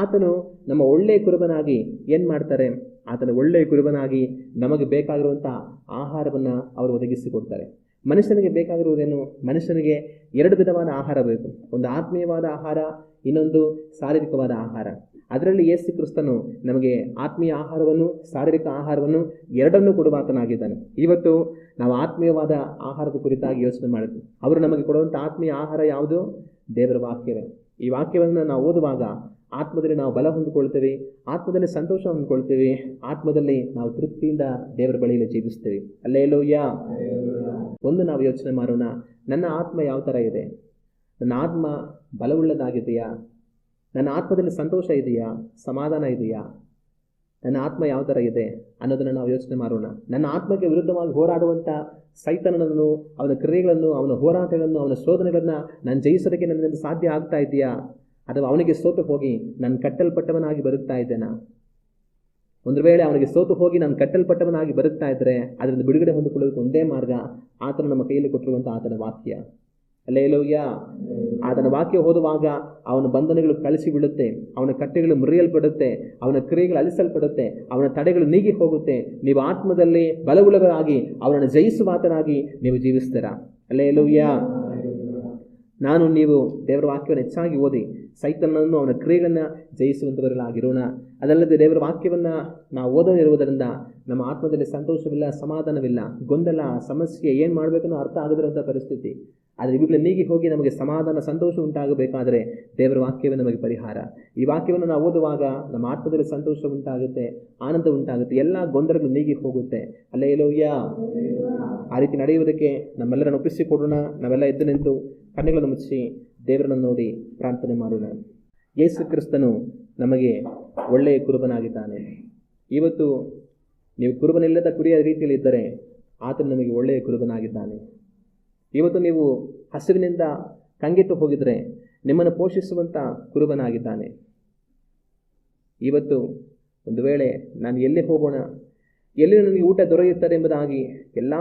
ಆತನು ನಮ್ಮ ಒಳ್ಳೆಯ ಕುರುಬನಾಗಿ ಏನು ಮಾಡ್ತಾರೆ? ಆತನ ಒಳ್ಳೆಯ ಕುರುಬನಾಗಿ ನಮಗೆ ಬೇಕಾಗಿರುವಂಥ ಆಹಾರವನ್ನು ಅವರು ಒದಗಿಸಿಕೊಡ್ತಾರೆ. ಮನುಷ್ಯನಿಗೆ ಬೇಕಾಗಿರುವುದೇನು? ಮನುಷ್ಯನಿಗೆ ಎರಡು ವಿಧವಾದ ಆಹಾರ ಬೇಕು. ಒಂದು ಆತ್ಮೀಯವಾದ ಆಹಾರ, ಇನ್ನೊಂದು ಶಾರೀರಿಕವಾದ ಆಹಾರ. ಅದರಲ್ಲಿ ಯೇಸು ಕ್ರಿಸ್ತನು ನಮಗೆ ಆತ್ಮೀಯ ಆಹಾರವನ್ನು, ಶಾರೀರಿಕ ಆಹಾರವನ್ನು ಎರಡನ್ನೂ ಕೊಡುವ ಆತನಾಗಿದ್ದಾನೆ ಇವತ್ತು ನಾವು ಆತ್ಮೀಯವಾದ ಆಹಾರದ ಕುರಿತಾಗಿ ಯೋಚನೆ ಮಾಡಿದ್ವಿ. ಅವರು ನಮಗೆ ಕೊಡುವಂಥ ಆತ್ಮೀಯ ಆಹಾರ ಯಾವುದು? ದೇವರ ವಾಕ್ಯವೇ. ಈ ವಾಕ್ಯವನ್ನು ನಾವು ಓದುವಾಗ ಆತ್ಮದಲ್ಲಿ ನಾವು ಬಲ ಹೊಂದಿಕೊಳ್ತೇವೆ, ಆತ್ಮದಲ್ಲಿ ಸಂತೋಷ ಹೊಂದ್ಕೊಳ್ತೇವೆ, ಆತ್ಮದಲ್ಲಿ ನಾವು ತೃಪ್ತಿಯಿಂದ ದೇವರ ಬಳಿಯಲ್ಲಿ ಜೀವಿಸ್ತೇವೆ ಅಲ್ಲೇ ಲೋಯ್ಯ ಒಂದು ನಾವು ಯೋಚನೆ ಮಾಡೋಣ, ನನ್ನ ಆತ್ಮ ಯಾವ ಥರ ಇದೆ? ನನ್ನ ಆತ್ಮ ಬಲವುಳ್ಳದಾಗಿದೆಯಾ? ನನ್ನ ಆತ್ಮದಲ್ಲಿ ಸಂತೋಷ ಇದೆಯಾ? ಸಮಾಧಾನ ಇದೆಯಾ? ನನ್ನ ಆತ್ಮ ಯಾವ ಥರ ಇದೆ ಅನ್ನೋದನ್ನು ನಾವು ಯೋಚನೆ ಮಾಡೋಣ. ನನ್ನ ಆತ್ಮಕ್ಕೆ ವಿರುದ್ಧವಾಗಿ ಹೋರಾಡುವಂಥ ಸೈತನನ್ನು ಅವನ ಕ್ರಿಯೆಗಳನ್ನು, ಅವನ ಹೋರಾಟಗಳನ್ನು, ಅವನ ಶೋಧನೆಗಳನ್ನು ನಾನು ಜಯಿಸೋದಕ್ಕೆ ನನ್ನ ಸಾಧ್ಯ ಆಗ್ತಾ ಇದೆಯಾ? ಅಥವಾ ಅವನಿಗೆ ಸೋತು ಹೋಗಿ ನಾನು ಕಟ್ಟಲ್ಪಟ್ಟವನಾಗಿ ಬರುತ್ತಾ ಇದ್ದೇನಾ? ಒಂದು ವೇಳೆ ಅವನಿಗೆ ಸೋತು ಹೋಗಿ ನಾನು ಕಟ್ಟಲ್ಪಟ್ಟವನಾಗಿ ಬರುತ್ತಾ ಇದ್ದರೆ ಅದರಿಂದ ಬಿಡುಗಡೆ ಹೊಂದಿಕೊಳ್ಳೋದಕ್ಕೆ ಒಂದೇ ಮಾರ್ಗ, ಆತನ ನಮ್ಮ ಕೈಯಲ್ಲಿ ಕೊಟ್ಟಿರುವಂಥ ಆತನ ವಾಕ್ಯ. ಅಲ್ಲೇ ಲೋಯ್ಯ ಆತನ ವಾಕ್ಯ ಓದುವಾಗ ಅವನ ಬಂಧನಗಳು ಕಳಿಸಿ ಬಿಡುತ್ತೆ ಅವನ ಕಟ್ಟೆಗಳು ಮುರಿಯಲ್ಪಡುತ್ತೆ, ಅವನ ಕ್ರಿಯೆಗಳು ಅಲಿಸಲ್ಪಡುತ್ತೆ, ಅವನ ತಡೆಗಳು ನೀಗಿ ಹೋಗುತ್ತೆ. ನೀವು ಆತ್ಮದಲ್ಲಿ ಬಲವುಳಗಳಾಗಿ ಅವನನ್ನು ಜಯಿಸುವಾತನಾಗಿ ನೀವು ಜೀವಿಸ್ತೀರಾ? ಅಲ್ಲೇ ಲೋಯ್ಯ ನಾನು ನೀವು ದೇವರ ವಾಕ್ಯವನ್ನು ಹೆಚ್ಚಾಗಿ ಓದಿ ಸೈತನನ್ನು ಅವನ ಕ್ರಿಯೆಗಳನ್ನು ಜಯಿಸುವಂಥವರಲ್ಲಾಗಿರೋಣ ಅದಲ್ಲದೆ ದೇವರ ವಾಕ್ಯವನ್ನು ನಾವು ಓದದಿರುವುದರಿಂದ ನಮ್ಮ ಆತ್ಮದಲ್ಲಿ ಸಂತೋಷವಿಲ್ಲ, ಸಮಾಧಾನವಿಲ್ಲ, ಗೊಂದಲ, ಸಮಸ್ಯೆ ಏನು ಮಾಡಬೇಕನ್ನೋ ಅರ್ಥ ಆಗದಿರುವಂಥ ಪರಿಸ್ಥಿತಿ. ಆದರೆ ಇವುಗಳ ನೀಗಿ ಹೋಗಿ ನಮಗೆ ಸಮಾಧಾನ, ಸಂತೋಷ ಉಂಟಾಗಬೇಕಾದರೆ ದೇವರ ವಾಕ್ಯವೇ ನಮಗೆ ಪರಿಹಾರ. ಈ ವಾಕ್ಯವನ್ನು ನಾವು ಓದುವಾಗ ನಮ್ಮ ಆತ್ಮದಲ್ಲಿ ಸಂತೋಷ ಉಂಟಾಗುತ್ತೆ, ಆನಂದ ಉಂಟಾಗುತ್ತೆ, ಎಲ್ಲ ಗೊಂದಲಗಳು ನೀಗಿ ಹೋಗುತ್ತೆ. ಅಲ್ಲೇ ಎಲ್ಲೋಯ್ಯ ಆ ರೀತಿ ನಡೆಯುವುದಕ್ಕೆ ನಮ್ಮೆಲ್ಲರನ್ನು ಒಪ್ಪಿಸಿಕೊಡೋಣ. ನಾವೆಲ್ಲ ಎದ್ದು ನಿಂತು ಕಣ್ಣುಗಳನ್ನು ಮುಚ್ಚಿ ದೇವರನ್ನು ನೋಡಿ ಪ್ರಾರ್ಥನೆ ಮಾಡೋಣ. ಯೇಸು ಕ್ರಿಸ್ತನು ನಮಗೆ ಒಳ್ಳೆಯ ಕುರುಬನಾಗಿದ್ದಾನೆ. ಇವತ್ತು ನೀವು ಕುರುಬನಿಲ್ಲದ ಕುರಿಯ ರೀತಿಯಲ್ಲಿ ಇದ್ದರೆ ಆತನು ನಮಗೆ ಒಳ್ಳೆಯ ಕುರುಬನಾಗಿದ್ದಾನೆ. ಇವತ್ತು ನೀವು ಹಸಿವಿನಿಂದ ಕಂಗೆಟ್ಟು ಹೋಗಿದರೆ ನಿಮ್ಮನ್ನು ಪೋಷಿಸುವಂಥ ಕುರುಬನಾಗಿದ್ದಾನೆ. ಇವತ್ತು ಒಂದು ವೇಳೆ ನಾನು ಎಲ್ಲಿ ಹೋಗೋಣ, ಎಲ್ಲಿ ನನಗೆ ಊಟ ದೊರೆಯುತ್ತದೆ ಎಂಬುದಾಗಿ ಎಲ್ಲ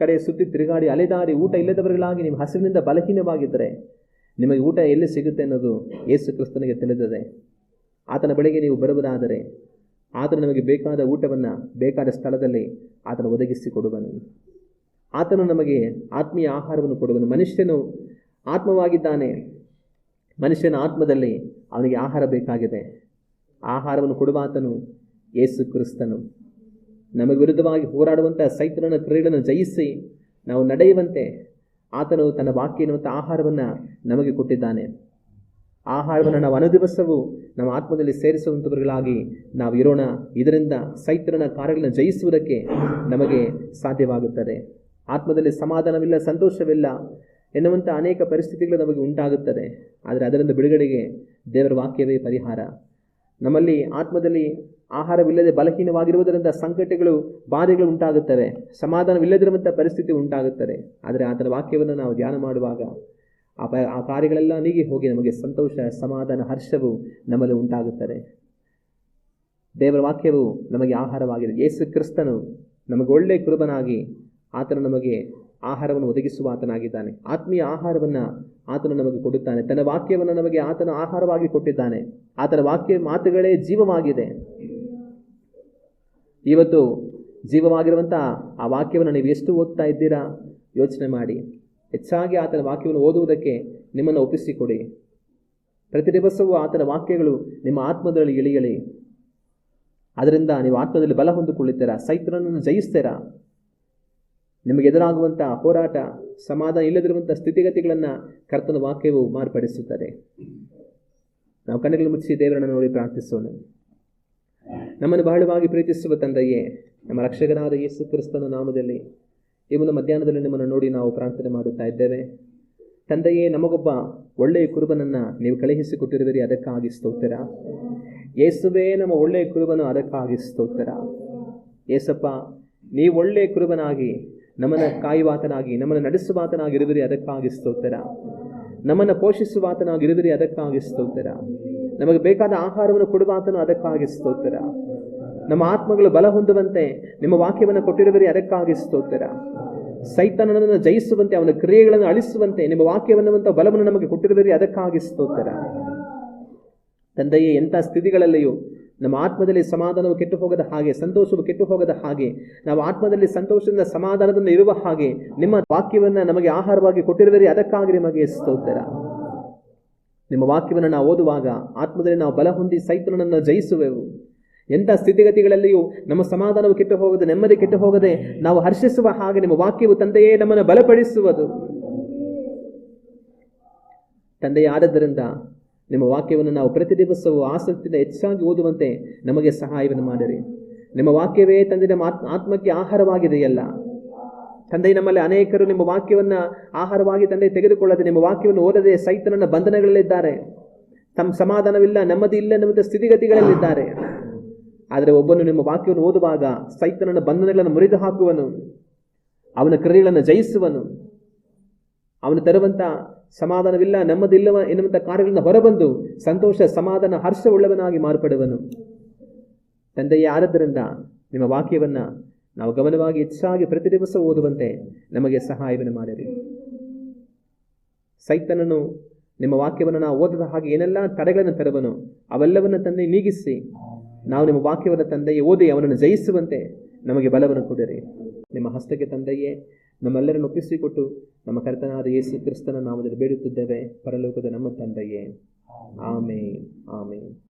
ಕಡೆ ಸುತ್ತಿ ತಿರುಗಾಡಿ ಅಲೆದಾಡಿ ಊಟ ಇಲ್ಲದವರಿಗಳಾಗಿ ನಿಮ್ಮ ಹಸಿವಿನಿಂದ ಬಲಹೀನವಾಗಿದ್ದರೆ ನಿಮಗೆ ಊಟ ಎಲ್ಲಿ ಸಿಗುತ್ತೆ ಅನ್ನೋದು ಯೇಸು ಕ್ರಿಸ್ತನಿಗೆ ತಿಳಿದದೆ. ಆತನ ಬಳಿಗೆ ನೀವು ಬರುವುದಾದರೆ ಆತನು ನಿಮಗೆ ಬೇಕಾದ ಊಟವನ್ನು ಬೇಕಾದ ಸ್ಥಳದಲ್ಲಿ ಆತನು ಒದಗಿಸಿ ಕೊಡುವನು. ಆತನು ನಮಗೆ ಆತ್ಮೀಯ ಆಹಾರವನ್ನು ಕೊಡುವನು. ಮನುಷ್ಯನು ಆತ್ಮವಾಗಿದ್ದಾನೆ. ಮನುಷ್ಯನ ಆತ್ಮದಲ್ಲಿ ಅವನಿಗೆ ಆಹಾರ ಬೇಕಾಗಿದೆ. ಆಹಾರವನ್ನು ಕೊಡುವ ಆತನು ಯೇಸು ಕ್ರಿಸ್ತನು. ನಮಗೆ ವಿರುದ್ಧವಾಗಿ ಹೋರಾಡುವಂಥ ಸೈತನನ ಕ್ರೀಡನ್ನು ಜಯಿಸಿ ನಾವು ನಡೆಯುವಂತೆ ಆತನು ತನ್ನ ಬಾಕಿ ಎನ್ನುವಂಥ ಆಹಾರವನ್ನು ನಮಗೆ ಕೊಟ್ಟಿದ್ದಾನೆ. ಆಹಾರವನ್ನು ನಾವು ಅನುದಿವಸವು ನಮ್ಮ ಆತ್ಮದಲ್ಲಿ ಸೇರಿಸುವಂಥವರುಗಳಾಗಿ ನಾವು ಇರೋಣ. ಇದರಿಂದ ಸೈತ್ರನ ಕಾರ್ಯಗಳನ್ನು ಜಯಿಸುವುದಕ್ಕೆ ನಮಗೆ ಸಾಧ್ಯವಾಗುತ್ತದೆ. ಆತ್ಮದಲ್ಲಿ ಸಮಾಧಾನವಿಲ್ಲ, ಸಂತೋಷವಿಲ್ಲ ಎನ್ನುವಂಥ ಅನೇಕ ಪರಿಸ್ಥಿತಿಗಳು ನಮಗೆ ಉಂಟಾಗುತ್ತದೆ. ಆದರೆ ಅದರಿಂದ ಬಿಡುಗಡೆಗೆ ದೇವರ ವಾಕ್ಯವೇ ಪರಿಹಾರ. ನಮ್ಮಲ್ಲಿ ಆತ್ಮದಲ್ಲಿ ಆಹಾರವಿಲ್ಲದೆ ಬಲಹೀನವಾಗಿರುವುದರಿಂದ ಸಂಕಟಗಳು, ಬಾಧೆಗಳು ಉಂಟಾಗುತ್ತವೆ. ಸಮಾಧಾನವಿಲ್ಲದಿರುವಂಥ ಪರಿಸ್ಥಿತಿ ಉಂಟಾಗುತ್ತದೆ. ಆದರೆ ಆತನ ವಾಕ್ಯವನ್ನು ನಾವು ಧ್ಯಾನ ಮಾಡುವಾಗ ಆ ಪ, ಆ ಕಾರ್ಯಗಳೆಲ್ಲ ನೀಗಿ ಹೋಗಿ ನಮಗೆ ಸಂತೋಷ, ಸಮಾಧಾನ, ಹರ್ಷವು ನಮ್ಮಲ್ಲಿ ಉಂಟಾಗುತ್ತದೆ. ದೇವರ ವಾಕ್ಯವು ನಮಗೆ ಆಹಾರವಾಗಿದೆ. ಯೇಸು ಕ್ರಿಸ್ತನು ನಮಗೆ ಒಳ್ಳೆಯ ಕುರುಬನಾಗಿ ಆತನು ನಮಗೆ ಆಹಾರವನ್ನು ಒದಗಿಸುವ ಆತನಾಗಿದ್ದಾನೆ. ಆತ್ಮೀಯ ಆಹಾರವನ್ನು ಆತನು ನಮಗೆ ಕೊಡುತ್ತಾನೆ. ತನ್ನ ವಾಕ್ಯವನ್ನು ನಮಗೆ ಆತನ ಆಹಾರವಾಗಿ ಕೊಟ್ಟಿದ್ದಾನೆ. ಆತನ ವಾಕ್ಯ ಮಾತುಗಳೇ ಜೀವವಾಗಿದೆ. ಇವತ್ತು ಜೀವವಾಗಿರುವಂಥ ಆ ವಾಕ್ಯವನ್ನು ನೀವು ಎಷ್ಟು ಓದ್ತಾ ಇದ್ದೀರಾ? ಯೋಚನೆ ಮಾಡಿ. ಹೆಚ್ಚಾಗಿ ಆತನ ವಾಕ್ಯವನ್ನು ಓದುವುದಕ್ಕೆ ನಿಮ್ಮನ್ನು ಒಪ್ಪಿಸಿಕೊಡಿ. ಪ್ರತಿ ದಿವಸವೂ ಆತನ ವಾಕ್ಯಗಳು ನಿಮ್ಮ ಆತ್ಮದಲ್ಲಿ ಇಳಿಯಲಿ. ಅದರಿಂದ ನೀವು ಆತ್ಮದಲ್ಲಿ ಬಲ ಹೊಂದಿಕೊಳ್ಳುತ್ತೀರಾ? ಸೈತ್ರನನ್ನು ಜಯಿಸ್ತೀರಾ? ನಿಮಗೆ ಎದುರಾಗುವಂಥ ಹೋರಾಟ ಸಮಾಧಾನ ಇಲ್ಲದಿರುವಂಥ ಸ್ಥಿತಿಗತಿಗಳನ್ನು ಕರ್ತನ ವಾಕ್ಯವು ಮಾರ್ಪಡಿಸುತ್ತದೆ. ನಾವು ಕಣ್ಣುಗಳು ಮುಚ್ಚಿ ದೇವರನ್ನು ನೋಡಿ ಪ್ರಾರ್ಥಿಸೋಣ. ನಮ್ಮನ್ನು ಬಹಳವಾಗಿ ಪ್ರೀತಿಸುವ ತಂದೆಯೇ, ನಮ್ಮ ರಕ್ಷಕನಾದ ಯೇಸು ಕ್ರಿಸ್ತನ ನಾಮದಲ್ಲಿ ಈ ಒಂದು ಮಧ್ಯಾಹ್ನದಲ್ಲಿ ನಿಮ್ಮನ್ನು ನೋಡಿ ನಾವು ಪ್ರಾರ್ಥನೆ ಮಾಡುತ್ತಾ ಇದ್ದೇವೆ. ತಂದೆಯೇ, ನಮಗೊಬ್ಬ ಒಳ್ಳೆಯ ಕುರುಬನನ್ನು ನೀವು ಕಳುಹಿಸಿಕೊಟ್ಟಿರುವಿರಿ, ಅದಕ್ಕಾಗಿ ಸ್ತೋತ್ರ. ಯೇಸುವೇ, ನಮ್ಮ ಒಳ್ಳೆಯ ಕುರುಬನು, ಅದಕ್ಕಾಗಿ ಸ್ತೋತ್ರ. ಏಸಪ್ಪ, ನೀವು ಒಳ್ಳೆಯ ಕುರುಬನಾಗಿ ನಮ್ಮನ್ನು ಕಾಯುವಾತನಾಗಿ ನಮ್ಮನ್ನು ನಡೆಸುವಾತನಾಗಿರುವಿರಿ ಅದಕ್ಕಾಗಿ ಸ್ತೋತ್ರ. ನಮ್ಮನ್ನು ಪೋಷಿಸುವಾತನಾಗಿರುವಿರಿ ಅದಕ್ಕಾಗಿ ಸ್ತೋತ್ರ. ನಮಗೆ ಬೇಕಾದ ಆಹಾರವನ್ನು ಕೊಡುವಾತನು ಅದಕ್ಕಾಗಿ ಸ್ತೋತ್ರ. ನಮ್ಮ ಆತ್ಮಗಳು ಬಲ ಹೊಂದುವಂತೆ ನಿಮ್ಮ ವಾಕ್ಯವನ್ನು ಕೊಟ್ಟಿರುವಿರಿ ಅದಕ್ಕಾಗಿ ಸ್ತೋತ್ರ. ಸೈತನನ್ನು ಜಯಿಸುವಂತೆ ಅವನ ಕ್ರಿಯೆಗಳನ್ನು ಅಳಿಸುವಂತೆ ನಿಮ್ಮ ವಾಕ್ಯವನ್ನು ಬಲವನ್ನು ನಮಗೆ ಕೊಟ್ಟಿರುವಿರಿ ಅದಕ್ಕಾಗಿ ಸ್ತೋತ್ರ. ತಂದೆಯೇ ಎಂಥ ಸ್ಥಿತಿಗಳಲ್ಲಿಯೂ ನಮ್ಮ ಆತ್ಮದಲ್ಲಿ ಸಮಾಧಾನವು ಕೆಟ್ಟು ಹೋಗದ ಹಾಗೆ, ಸಂತೋಷವು ಕೆಟ್ಟು ಹೋಗದ ಹಾಗೆ, ನಾವು ಆತ್ಮದಲ್ಲಿ ಸಂತೋಷದಿಂದ ಸಮಾಧಾನದಿಂದ ಇರುವ ಹಾಗೆ, ನಿಮ್ಮ ವಾಕ್ಯವನ್ನು ನಮಗೆ ಆಹಾರವಾಗಿ ಕೊಟ್ಟಿರುವರಿ, ಅದಕ್ಕಾಗಿ ನಿಮಗೆ ಸ್ತೋತ್ರ. ನಿಮ್ಮ ವಾಕ್ಯವನ್ನು ನಾವು ಓದುವಾಗ ಆತ್ಮದಲ್ಲಿ ನಾವು ಬಲ ಹೊಂದಿ ಸೈತನನ್ನು ಜಯಿಸುವೆವು. ಎಂಥ ಸ್ಥಿತಿಗತಿಗಳಲ್ಲಿಯೂ ನಮ್ಮ ಸಮಾಧಾನವು ಕೆಟ್ಟು ಹೋಗದೆ ನೆಮ್ಮದಿ ಕೆಟ್ಟು ಹೋಗದೆ ನಾವು ಹರ್ಷಿಸುವ ಹಾಗೆ ನಿಮ್ಮ ವಾಕ್ಯವು ತಂದೆಯೇ ನಮ್ಮನ್ನು ಬಲಪಡಿಸುವುದು. ತಂದೆಯೇ ಆದದ್ದರಿಂದ ನಿಮ್ಮ ವಾಕ್ಯವನ್ನು ನಾವು ಪ್ರತಿ ದಿವಸವೂ ಆಸಕ್ತಿಯಿಂದ ಹೆಚ್ಚಾಗಿ ಓದುವಂತೆ ನಮಗೆ ಸಹಾಯವನ್ನು ಮಾಡಿರಿ. ನಿಮ್ಮ ವಾಕ್ಯವೇ ತಂದೆ ನಮ್ಮ ಆತ್ಮ ಆತ್ಮಕ್ಕೆ ಆಹಾರವಾಗಿದೆಯಲ್ಲ. ತಂದೆ ನಮ್ಮಲ್ಲಿ ಅನೇಕರು ನಿಮ್ಮ ವಾಕ್ಯವನ್ನು ಆಹಾರವಾಗಿ ತಂದೆ ತೆಗೆದುಕೊಳ್ಳದೆ ನಿಮ್ಮ ವಾಕ್ಯವನ್ನು ಓದದೆ ಸೈತನನ್ನ ಬಂಧನಗಳಲ್ಲಿದ್ದಾರೆ. ತಮ್ಮ ಸಮಾಧಾನವಿಲ್ಲ, ನೆಮ್ಮದಿ ಇಲ್ಲ ಎನ್ನುವಂಥ ಸ್ಥಿತಿಗತಿಗಳಲ್ಲಿದ್ದಾರೆ. ಆದರೆ ಒಬ್ಬನು ನಿಮ್ಮ ವಾಕ್ಯವನ್ನು ಓದುವಾಗ ಸೈತನನ ಬಂಧನಗಳನ್ನು ಮುರಿದು ಹಾಕುವನು ಅವನ ಕ್ರಿಯೆಗಳನ್ನು ಜಯಿಸುವನು. ಅವನು ತರುವಂಥ ಸಮಾಧಾನವಿಲ್ಲ, ನಮ್ಮದಿಲ್ಲವ ಎನ್ನುವಂಥ ಕಾರ್ಯಗಳನ್ನು ಹೊರಬಂದು ಸಂತೋಷ, ಸಮಾಧಾನ, ಹರ್ಷವುಳ್ಳವನಾಗಿ ಮಾರ್ಪಡುವನು. ತಂದೆಯೇ ಆದದ್ದರಿಂದ ನಿಮ್ಮ ವಾಕ್ಯವನ್ನು ನಾವು ಗಮನವಾಗಿ ಹೆಚ್ಚಾಗಿ ಪ್ರತಿ ದಿವಸ ಓದುವಂತೆ ನಮಗೆ ಸಹಾಯವನ್ನು ಮಾಡಿರಿ. ಸೈತನನು ನಿಮ್ಮ ವಾಕ್ಯವನ್ನು ನಾವು ಓದದ ಹಾಗೆ ಏನೆಲ್ಲ ತಡೆಗಳನ್ನು ತರುವನು ಅವೆಲ್ಲವನ್ನು ತಂದೆ ನೀಗಿಸಿ, ನಾವು ನಿಮ್ಮ ವಾಕ್ಯವನ್ನು ತಂದೆಯೇ ಓದಿ ಅವನನ್ನು ಜಯಿಸುವಂತೆ ನಮಗೆ ಬಲವನ್ನು ಕೊಡಿರಿ. ನಿಮ್ಮ ಹಸ್ತಕ್ಕೆ ತಂದೆಯೇ ನಮ್ಮೆಲ್ಲರನ್ನು ಒಪ್ಪಿಸಿಕೊಟ್ಟು ನಮ್ಮ ಕರ್ತನಾದ ಯೇಸು ಕ್ರಿಸ್ತನ ನಾಮದಲ್ಲಿ ಬೇಡುತ್ತಿದ್ದೇವೆ ಪರಲೋಕದ ನಮ್ಮ ತಂದೆಯೇ. ಆಮೇನ್. ಆಮೇನ್.